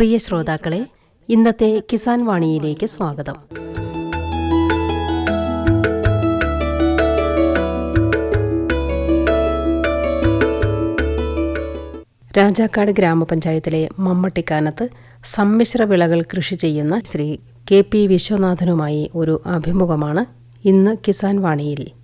പ്രിയ ശ്രോതാക്കളെ ഇന്നത്തെ കിസാൻ വാണിയിലേക്ക് സ്വാഗതം. രാജാക്കാട് ഗ്രാമപഞ്ചായത്തിലെ മമ്മട്ടിക്കാനത്ത് സമ്മിശ്ര വിളകൾ കൃഷി ചെയ്യുന്ന ശ്രീ കെ പി വിശ്വനാഥനുമായി ഒരു അഭിമുഖമാണ് ഇന്ന് കിസാൻ വാണിയിൽ.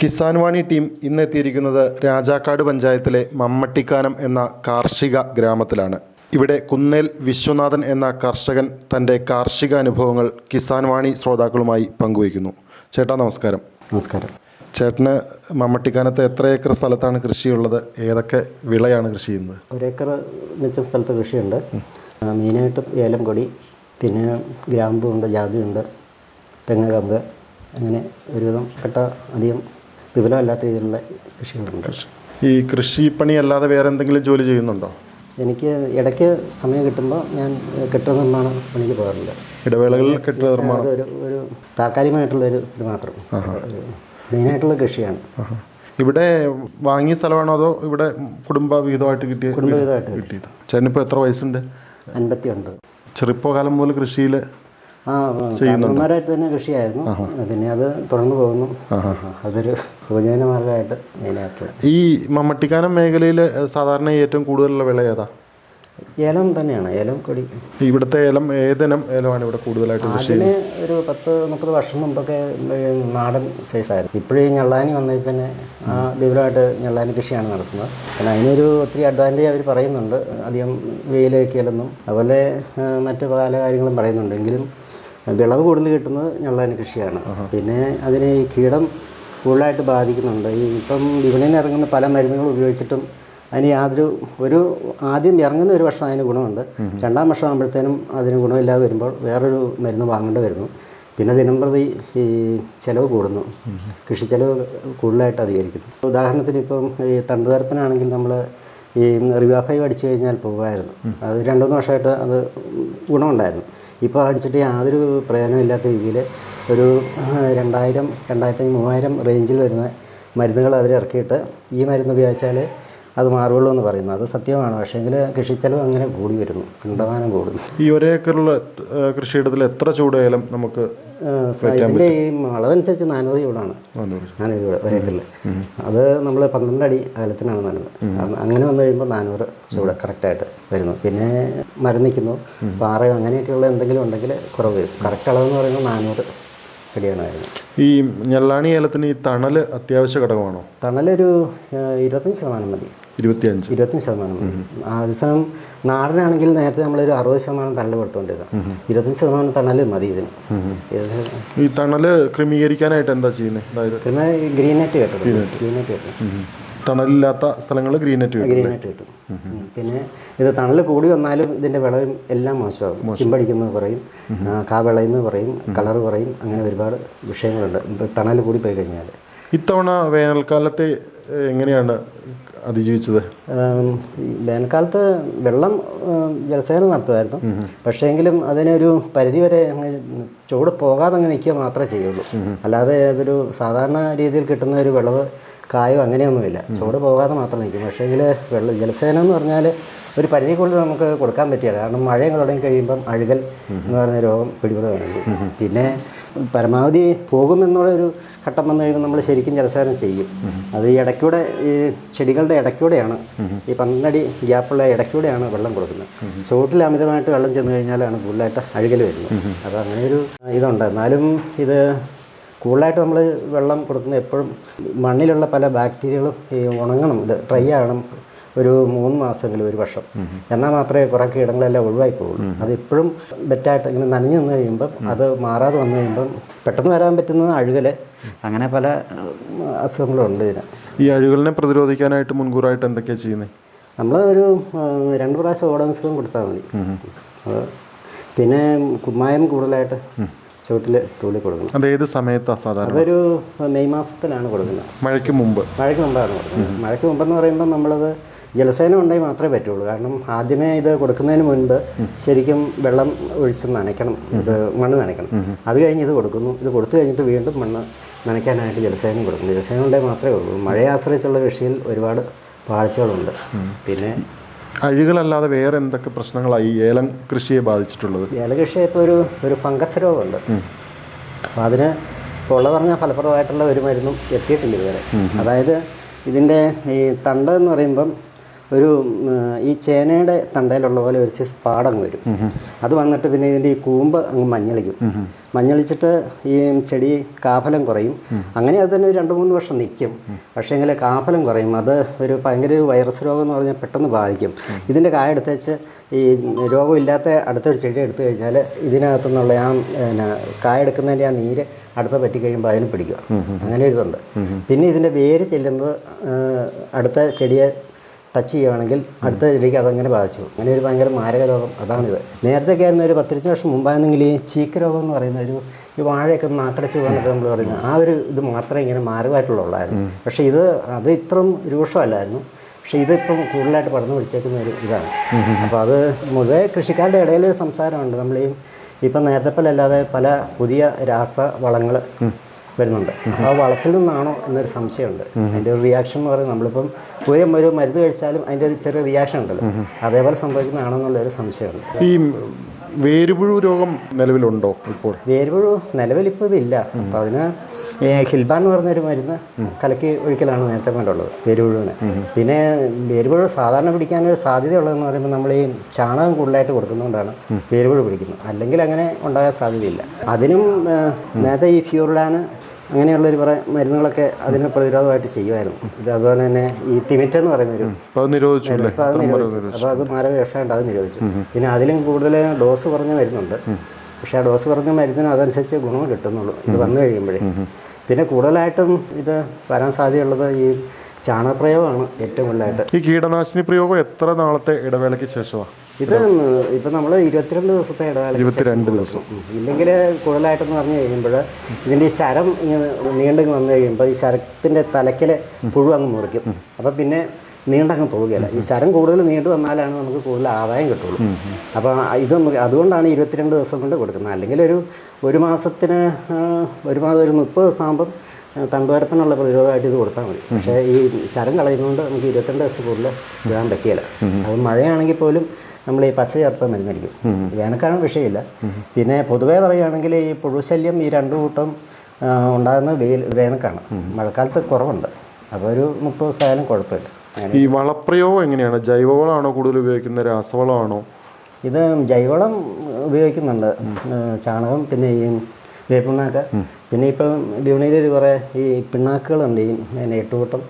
കിസാൻ വാണി ടീം ഇന്നെത്തിയിരിക്കുന്നത് രാജാക്കാട് പഞ്ചായത്തിലെ മമ്മട്ടിക്കാനം എന്ന കാർഷിക ഗ്രാമത്തിലാണ്. ഇവിടെ കുന്നേൽ വിശ്വനാഥൻ എന്ന കർഷകൻ തന്റെ കാർഷിക അനുഭവങ്ങൾ കിസാൻ വാണി ശ്രോതാക്കളുമായി പങ്കുവയ്ക്കുന്നു. ചേട്ടാ നമസ്കാരം. നമസ്കാരം. ചേട്ടന് മമ്മട്ടിക്കാനത്ത് എത്ര ഏക്കർ സ്ഥലത്താണ് കൃഷിയുള്ളത്? ഏതൊക്കെ വിളയാണ് കൃഷി ചെയ്യുന്നത്? ഒരേക്കർ മിച്ചം സ്ഥലത്ത് കൃഷിയുണ്ട്. മെയിനായിട്ട് മെയിനായിട്ടും ഏലം കൊടി പിന്നെ ഗ്രാമ്പുണ്ട് ജാതിയുണ്ട് തെങ്ങ് കമ്പ് അങ്ങനെ ഒരുവിധം പെട്ട അധികം വിപുലമല്ലാത്ത രീതിയിലുള്ള കൃഷികളുണ്ട്. ഈ കൃഷിപ്പണി അല്ലാതെ വേറെ എന്തെങ്കിലും ജോലി ചെയ്യുന്നുണ്ടോ? എനിക്ക് ഇടയ്ക്ക് സമയം കിട്ടുമ്പോൾ ഞാൻ കെട്ടിട നിർമ്മാണ പണിക്ക് പോകാറുണ്ട്. ഇടവേളകളിൽ കെട്ടിട നിർമ്മാണം? ഒരു ഒരു ഒരു താൽക്കാലികമായിട്ടുള്ളൊരു ഇത് മാത്രം. ഒരു മെയിനായിട്ടുള്ള കൃഷിയാണ്. ഇവിടെ വാങ്ങിയ സ്ഥലമാണോ അതോ ഇവിടെ കുടുംബ വിഹിതമായിട്ട് കിട്ടിയ കുടുംബവിധമായിട്ട് കിട്ടിയത്? ചേട്ടനിപ്പോൾ എത്ര വയസ്സുണ്ട്? അൻപത്തി ഒൻപത് ചെറുപ്പകാലം മുതൽ കൃഷിയിൽ ആ കാരണവന്മാരായിട്ട് തന്നെ കൃഷിയായിരുന്നു. പിന്നെ അത് തുടർന്നു പോകുന്നു. അതൊരു ഉപജീവന മാർഗമായിട്ട് മെയിനായിട്ട് ഈ മമ്മട്ടിക്കാനം മേഖലയിൽ സാധാരണ ഏറ്റവും കൂടുതലുള്ള വിള ഏതാ? ഏലം തന്നെയാണ് ഏലം കൊടി. ഇവിടുത്തെ ഏലം ഏതിനം ഏലമാണ് ഇവിടെ കൂടുതലായിട്ട് അതിന് ഒരു പത്ത് മുപ്പത് വർഷം മുമ്പൊക്കെ നാടൻ നാടൻ സൈസായിരുന്നു ഇപ്പോഴും ഞള്ളാനി വന്നതിൽ പിന്നെ ആ വിപുലമായിട്ട് ഞള്ളാനി കൃഷിയാണ് നടത്തുന്നത്. പിന്നെ അതിനൊരു ഒത്തിരി അഡ്വാന്റേജ് അവർ പറയുന്നുണ്ട്. അധികം വെയിലേക്കിയാലൊന്നും അതുപോലെ മറ്റു മറ്റ് പല കാര്യങ്ങളും പറയുന്നുണ്ട്. എങ്കിലും വിളവ് കൂടുതൽ കിട്ടുന്നത് ഞള്ളാനി കൃഷിയാണ്. പിന്നെ അതിന് ഈ കീടം കൂടുതലായിട്ട് ബാധിക്കുന്നുണ്ട്. ഈ ഇപ്പം വിപണിയിൽ ഇറങ്ങുന്ന പല മരുന്നുകളും ഉപയോഗിച്ചിട്ടും അതിന് യാതൊരു ഒരു ആദ്യം ഇറങ്ങുന്ന ഒരു വർഷം അതിന് ഗുണമുണ്ട്. രണ്ടാം വർഷം ആകുമ്പോഴത്തേനും അതിന് ഗുണമില്ലാതെ വരുമ്പോൾ വേറൊരു മരുന്ന് വാങ്ങേണ്ടി വരുന്നു. പിന്നെ ദിനംപ്രതി ഈ ചിലവ് കൂടുന്നു. കൃഷി ചിലവ് കൂടുതലായിട്ട് അധികരിക്കുന്നു. ഉദാഹരണത്തിന് ഇപ്പം ഈ തണ്ടുതരപ്പനാണെങ്കിൽ നമ്മൾ ഈ റിവാഫൈവ് അടിച്ചു കഴിഞ്ഞാൽ പോകുമായിരുന്നു അത് രണ്ടു മൂന്ന് വർഷമായിട്ട് അത് ഗുണമുണ്ടായിരുന്നു. ഇപ്പോൾ അടിച്ചിട്ട് യാതൊരു പ്രയോജനമില്ലാത്ത രീതിയിൽ ഒരു രണ്ടായിരം രണ്ടായിരത്തി മൂവായിരം റേഞ്ചിൽ വരുന്ന മരുന്നുകൾ അവർ ഇറക്കിയിട്ട് ഈ മരുന്ന് ഉപയോഗിച്ചാൽ അത് മാറുള്ളൂ എന്ന് പറയുന്നു. അത് സത്യമാണ്. പക്ഷേ പക്ഷേങ്കിൽ കൃഷിച്ചെലവ് അങ്ങനെ കൂടി വരുന്നു. കണ്ടമാനം കൂടുന്നു. ഈ ഒരേ ഏക്കറിൽ കൃഷിയിടത്തിൽ എത്ര ചൂടായാലും നമുക്ക് ഇതിന്റെ ഈ അളവനുസരിച്ച് നാനൂറ് ചൂടാണ്. നാനൂറ് ചൂട്. ഒരേക്കറിൽ അത് നമ്മൾ പന്ത്രണ്ട് അടി അകലത്തിനാണ് നടുന്നത് അങ്ങനെ വന്നു കഴിയുമ്പോൾ നാനൂറ് ചൂട് കറക്റ്റായിട്ട് വരുന്നു. പിന്നെ മരുന്നിക്കുന്നു പാറയോ അങ്ങനെയൊക്കെയുള്ള എന്തെങ്കിലും ഉണ്ടെങ്കിൽ കുറവ് വരും. കറക്റ്റ് അളവെന്ന് പറയുമ്പോൾ നാനൂറ് ചെടിയാണ് വരുന്നത് ഈ ഞെള്ളാണി ഏലത്തിന് ഈ തണൽ അത്യാവശ്യ ഘടകമാണോ? തണലൊരു ഇരുപത്തഞ്ച് ശതമാനം മതി. ഇരുപത്തിയഞ്ച്. ഇരുപത്തഞ്ച് ശതമാനം അതേസമയം നാടനാണെങ്കിൽ നേരത്തെ നമ്മളൊരു അറുപത് ശതമാനം തണൽ കൊടുത്തോണ്ടിരുന്നു ഇരുപത്തഞ്ച് ശതമാനം തണൽ മതി ഇതിന്. ഈ തണൽ ക്രമീകരിക്കാനായിട്ട് എന്താ ചെയ്യുന്നത് ഗ്രീൻ നെറ്റ് കേട്ടോ ഗ്രീൻ നെറ്റ്. കേട്ടോ തണലില്ലാത്ത സ്ഥലങ്ങൾ ഗ്രീൻ നെറ്റ് ഗ്രീൻ നെറ്റ് കിട്ടും. പിന്നെ ഇത് തണൽ കൂടി വന്നാലും ഇതിന്റെ വിളവും എല്ലാം മോശമാകും. ചിമ്പടിക്കുന്നത് കുറയും കാവിളയെന്ന് കാ വിളയുന്നത് കുറയും കളർ കുറയും അങ്ങനെ ഒരുപാട് വിഷയങ്ങളുണ്ട്. തണൽ കൂടി പോയി കഴിഞ്ഞാൽ ഇത്തവണ വേനൽക്കാലത്തെ എങ്ങനെയാണ് അതിജീവിച്ചത്? വേനൽക്കാലത്ത് വെള്ളം ജലസേചനം നടത്തുമായിരുന്നു. പക്ഷേങ്കിലും അതിനൊരു പരിധിവരെ ചൂട് പോകാതെ അങ്ങ് നിൽക്കുക മാത്രമേ ചെയ്യുള്ളൂ. അല്ലാതെ അതൊരു സാധാരണ രീതിയിൽ കിട്ടുന്ന ഒരു വിളവ് കായോ അങ്ങനെയൊന്നുമില്ല. ചൂട് പോകാതെ മാത്രം നിൽക്കും. പക്ഷേങ്കിൽ വെള്ളം ജലസേചനം എന്ന് പറഞ്ഞാൽ ഒരു പരിധിക്കുള്ളിൽ നമുക്ക് കൊടുക്കാൻ പറ്റിയത് കാരണം മഴയൊക്കെ തുടങ്ങി കഴിയുമ്പം അഴുകൽ എന്ന് പറയുന്ന രോഗം പിടിപെടുകയാണെങ്കിൽ പിന്നെ പരമാവധി പോകുമെന്നുള്ളൊരു ഘട്ടം വന്നു കഴിയുമ്പോൾ നമ്മൾ ശരിക്കും ജലസേചനം ചെയ്യും. അത് ഈ ഇടയ്ക്കൂടെ ഈ ചെടികളുടെ ഇടയ്ക്കൂടെയാണ്. ഈ പന്ത്രണ്ടടി ഗ്യാപ്പുള്ള ഇടയ്ക്കൂടെയാണ് വെള്ളം കൊടുക്കുന്നത്. ചുവട്ടിൽ അമിതമായിട്ട് വെള്ളം ചെന്ന് കഴിഞ്ഞാലാണ് കൂടുതലായിട്ട് അഴുകൽ വരുന്നത്. അപ്പോൾ അങ്ങനെ ഒരു ഇതുണ്ട്. എന്നാലും ഇത് കൂടുതലായിട്ട് നമ്മൾ വെള്ളം കൊടുക്കുന്നത് എപ്പോഴും മണ്ണിലുള്ള പല ബാക്ടീരിയകളും ഈ ഉണങ്ങണം. ഇത് ഡ്രൈ ആകണം ഒരു മൂന്ന് മാസമെങ്കിലും ഒരു വർഷം. എന്നാൽ മാത്രമേ കുറേ കീടങ്ങളെല്ലാം ഒഴിവായി പോകുള്ളൂ അത് ഇപ്പോഴും ബെറ്റായിട്ട് ഇങ്ങനെ നനഞ്ഞു നിന്ന് കഴിയുമ്പം അത് മാറാതെ വന്നു കഴിയുമ്പം പെട്ടെന്ന് വരാൻ പറ്റുന്നത് അഴുകൽ അങ്ങനെ പല ഉം, അസുഖങ്ങളും ഉണ്ട് ഇതിന്. ഈ അഴുകലിനെ പ്രതിരോധിക്കാനായിട്ട് മുൻകൂറായിട്ട് എന്തൊക്കെയാണ് ചെയ്യുന്നത് നമ്മൾ ഒരു രണ്ട് പ്രാവശ്യം ഓടോമിശ്രം കൊടുത്താൽ മതി. പിന്നെ കുമ്മായം കൂടുതലായിട്ട് ചുവട്ടിൽ തൂളി കൊടുക്കണം. അത് ഏത് സമയത്താണ് സാധാരണ? അതൊരു മെയ് മാസത്തിലാണ് കൊടുക്കുന്നത്. മഴയ്ക്ക് മുമ്പ്. മഴയ്ക്ക് മുമ്പാണ് കൊടുക്കുന്നത്. മഴയ്ക്ക് മുമ്പെന്ന് പറയുമ്പോൾ നമ്മളത് ജലസേനം ഉണ്ടെങ്കിൽ മാത്രമേ പറ്റുള്ളൂ. കാരണം ആദ്യമേ ഇത് കൊടുക്കുന്നതിന് മുൻപ് ശരിക്കും വെള്ളം ഒഴിച്ച് നനയ്ക്കണം. ഇത് മണ്ണ് നനയ്ക്കണം. അത് കഴിഞ്ഞ് ഇത് കൊടുക്കുന്നു. ഇത് കൊടുത്തു കഴിഞ്ഞിട്ട് വീണ്ടും മണ്ണ് നനയ്ക്കാനായിട്ട് ജലസേനം കൊടുക്കുന്നു. ജലസേനം ഉണ്ടെങ്കിൽ മാത്രമേ ഉള്ളൂ. മഴയെ ആശ്രയിച്ചുള്ള കൃഷിയിൽ ഒരുപാട് പാഴ്ചകളുണ്ട് പിന്നെ അഴികളല്ലാതെ വേറെ എന്തൊക്കെ പ്രശ്നങ്ങളായി ഏലൻ ഏലം കൃഷിയെ ബാധിച്ചിട്ടുള്ളത്? ഏല ഏലകൃഷി ഇപ്പോൾ ഒരു ഒരു ഫംഗസ് രോഗമുണ്ട്. അപ്പം അതിന് ഉള്ള പറഞ്ഞ ഫലപ്രദമായിട്ടുള്ള ഒരു മരുന്നും എത്തിയിട്ടില്ല ഇതുവരെ. അതായത് ഇതിന്റെ ഈ തണ്ട് എന്ന് പറയുമ്പം ഒരു ഈ ചേനയുടെ തണ്ടയിലുള്ള പോലെ ഒരു സൈസ് പാടങ്ങ് വരും. അത് വന്നിട്ട് പിന്നെ ഇതിന്റെ ഈ കൂമ്പ് അങ്ങ് മഞ്ഞളിക്കും. മഞ്ഞളിച്ചിട്ട് ഈ ചെടി കാഫലം കുറയും. അങ്ങനെ അത് തന്നെ ഒരു രണ്ട് മൂന്ന് വർഷം നിൽക്കും പക്ഷേ എങ്കിൽ കാഫലം കുറയും. അത് ഒരു ഭയങ്കര ഒരു വൈറസ് രോഗം എന്ന് പറഞ്ഞാൽ പെട്ടെന്ന് ബാധിക്കും. ഇതിന്റെ കായ വെച്ച് ഈ രോഗമില്ലാത്ത അടുത്തൊരു ചെടി എടുത്തു കഴിഞ്ഞാൽ ഇതിനകത്തു നിന്നുള്ള ആ പിന്നെ കായ എടുക്കുന്നതിന്റെ ആ നീര് അടുത്ത പറ്റി കഴിയുമ്പോൾ അതിന് പിടിക്കുക. അങ്ങനെ ഒരു ഇതുണ്ട്. പിന്നെ ഇതിന്റെ വേര് ചെല്ലുന്നത് അടുത്ത ചെടിയെ ടച്ച് ചെയ്യുകയാണെങ്കിൽ അടുത്ത ചെടിക്ക് അതങ്ങനെ ബാധിച്ചു. അങ്ങനെ ഒരു ഭയങ്കര മാരക രോഗം. അതാണിത്. നേരത്തെ ആയിരുന്നു ഒരു പത്തിരുപത് വർഷം മുമ്പായിരുന്നെങ്കിൽ ഈ ചീക്ക് രോഗം എന്ന് പറയുന്ന ഒരു ഈ വാഴയൊക്കെ നാക്കടച്ച് പോകാനൊക്കെ നമ്മൾ പറയുന്നത്. ആ ഒരു ഇത് മാത്രമേ ഇങ്ങനെ മാരകമായിട്ടുള്ളായിരുന്നു പക്ഷേ ഇത് അത് ഇത്രയും രൂക്ഷമല്ലായിരുന്നു. പക്ഷേ ഇതിപ്പം കൂടുതലായിട്ട് പടർന്നു പിടിച്ചേക്കുന്ന ഒരു ഇതാണ്. അപ്പോൾ അത് പൊതുവെ കൃഷിക്കാരുടെ ഇടയിൽ ഒരു സംസാരമുണ്ട്. നമ്മൾ ഈ ഇപ്പം നേരത്തെ പോലെ അല്ലാതെ പല പുതിയ രാസ വളങ്ങൾ വരുന്നുണ്ട്. അപ്പോൾ ആ വളത്തിൽ നിന്നാണോ എന്നൊരു സംശയമുണ്ട്. അതിന്റെ ഒരു റിയാക്ഷൻ എന്ന് പറയുന്നത് നമ്മളിപ്പം ഒരു ഒരു മരുന്ന് കഴിച്ചാലും അതിന്റെ ഒരു ചെറിയ റിയാക്ഷൻ ഉണ്ടല്ലോ. അതേപോലെ സംഭവിക്കുന്നതാണോ എന്നുള്ളൊരു സംശയമുണ്ട്. ഈ വേരുപുഴു രോഗം നിലവിലുണ്ടോ ഇപ്പോൾ? വേരുപുഴു നിലവിലിപ്പോൾ ഇതില്ല അപ്പോൾ അതിന് ഏ, ഹിൽബാൻ എന്ന് പറഞ്ഞൊരു മരുന്ന് കലക്കി ഒഴിക്കലാണ് നേരത്തെ കണ്ടുള്ളത് വേരുപുഴുവിന്. പിന്നെ വേരുപുഴു സാധാരണ പിടിക്കാനൊരു സാധ്യതയുള്ളതെന്ന് പറയുമ്പോൾ നമ്മൾ ഈ ചാണകം കൂടുതലായിട്ട് കൊടുക്കുന്നതുകൊണ്ടാണ് വേരുപുഴു പിടിക്കുന്നത്. അല്ലെങ്കിൽ അങ്ങനെ ഉണ്ടാകാൻ സാധ്യതയില്ല. അതിനും നേരത്തെ ഈ ഫ്യൂറിഡാന് അങ്ങനെയുള്ളൊരു കുറേ മരുന്നുകളൊക്കെ അതിന് പ്രതിരോധമായിട്ട് ചെയ്യുമായിരുന്നു. ഇത് അതുപോലെ തന്നെ ഈ തിമിറ്റ് എന്ന് പറയുന്ന ഒരു അത് നിരോധിച്ചു അത് നിരോധിച്ചു. അപ്പോൾ അത് മാരക വിഷയമുണ്ട് അത് നിരോധിച്ചു. പിന്നെ അതിലും കൂടുതൽ ഡോസ് കുറഞ്ഞ മരുന്നുണ്ട്. പക്ഷേ ആ ഡോസ് കുറഞ്ഞ മരുന്നിന് അതനുസരിച്ച് ഗുണം കിട്ടുന്നുള്ളൂ. ഇത് വന്നു കഴിയുമ്പോഴേ. പിന്നെ കൂടുതലായിട്ടും ഇത് വരാൻ സാധ്യതയുള്ളത് ഈ ചാണകപ്രയോഗമാണ് ഏറ്റവും കൂടുതലായിട്ട്. ഈ കീടനാശിനി പ്രയോഗം എത്ര നാളത്തെ ഇടവേളയ്ക്ക് ശേഷമാണ് ഇത് ഇപ്പം നമ്മൾ ഇരുപത്തിരണ്ട് ദിവസത്തെ ഇടവേള ഇരുപത്തിരണ്ട് ദിവസം. ഇല്ലെങ്കിൽ കൂടുതലായിട്ടെന്ന് പറഞ്ഞു കഴിയുമ്പോൾ ഇതിന്റെ ഈ ശരം ഇങ്ങനെ നീണ്ടങ്ങ് വന്നു കഴിയുമ്പോൾ ഈ ശരത്തിന്റെ തലയ്ക്കൽ പുഴു അങ്ങ് മുറിക്കും. അപ്പം പിന്നെ നീണ്ടങ്ങ് പോവുകയില്ല. ഈ ശരം കൂടുതൽ നീണ്ടു വന്നാലാണ് നമുക്ക് കൂടുതൽ ആദായം കിട്ടുള്ളൂ. അപ്പോൾ ഇതൊന്നും അതുകൊണ്ടാണ് ഇരുപത്തിരണ്ട് ദിവസം കൊണ്ട് കൊടുക്കുന്നത്. അല്ലെങ്കിൽ ഒരു ഒരു മാസത്തിന് ഒരു മാസം ഒരു മുപ്പത് ദിവസം ആകുമ്പം തണ്ടുവരപ്പനുള്ള പ്രതിരോധമായിട്ട് ഇത് കൊടുത്താൽ മതി. പക്ഷേ ഈ ശരം കളയുന്നതുകൊണ്ട് നമുക്ക് ഇരുപത്തിരണ്ട് ദിവസം കൂടുതൽ ഇടാൻ പറ്റിയില്ല. അത് മഴയാണെങ്കിൽ പോലും നമ്മൾ ഈ പശ ചേർത്ത് മരുന്നടിക്കും. വേനൽക്കാലം വിഷയമില്ല. പിന്നെ പൊതുവേ പറയുകയാണെങ്കിൽ ഈ പുഴുശല്യം ഈ രണ്ടു കൂട്ടം ഉണ്ടാകുന്ന വെയിൽ വേനൽക്കാണ് മഴക്കാലത്ത് കുറവുണ്ട്. അപ്പോൾ ഒരു മുപ്പത് ദിവസമായാലും കുഴപ്പമില്ല. ഈ വളപ്രയോഗം എങ്ങനെയാണ്? ജൈവവളമാണോ കൂടുതൽ ഉപയോഗിക്കുന്നത്? രാസവളമാണോ? ഇത് ജൈവവളം ഉപയോഗിക്കുന്നുണ്ട്. ചാണകം പിന്നെ ഈ വേപ്പിണ്ണാക്ക് പിന്നെ ഇപ്പം വിപണിയിൽ കുറേ ഈ പിണ്ണാക്കുകളുണ്ട്. ഈ പിന്നെ എട്ട് കൂട്ടം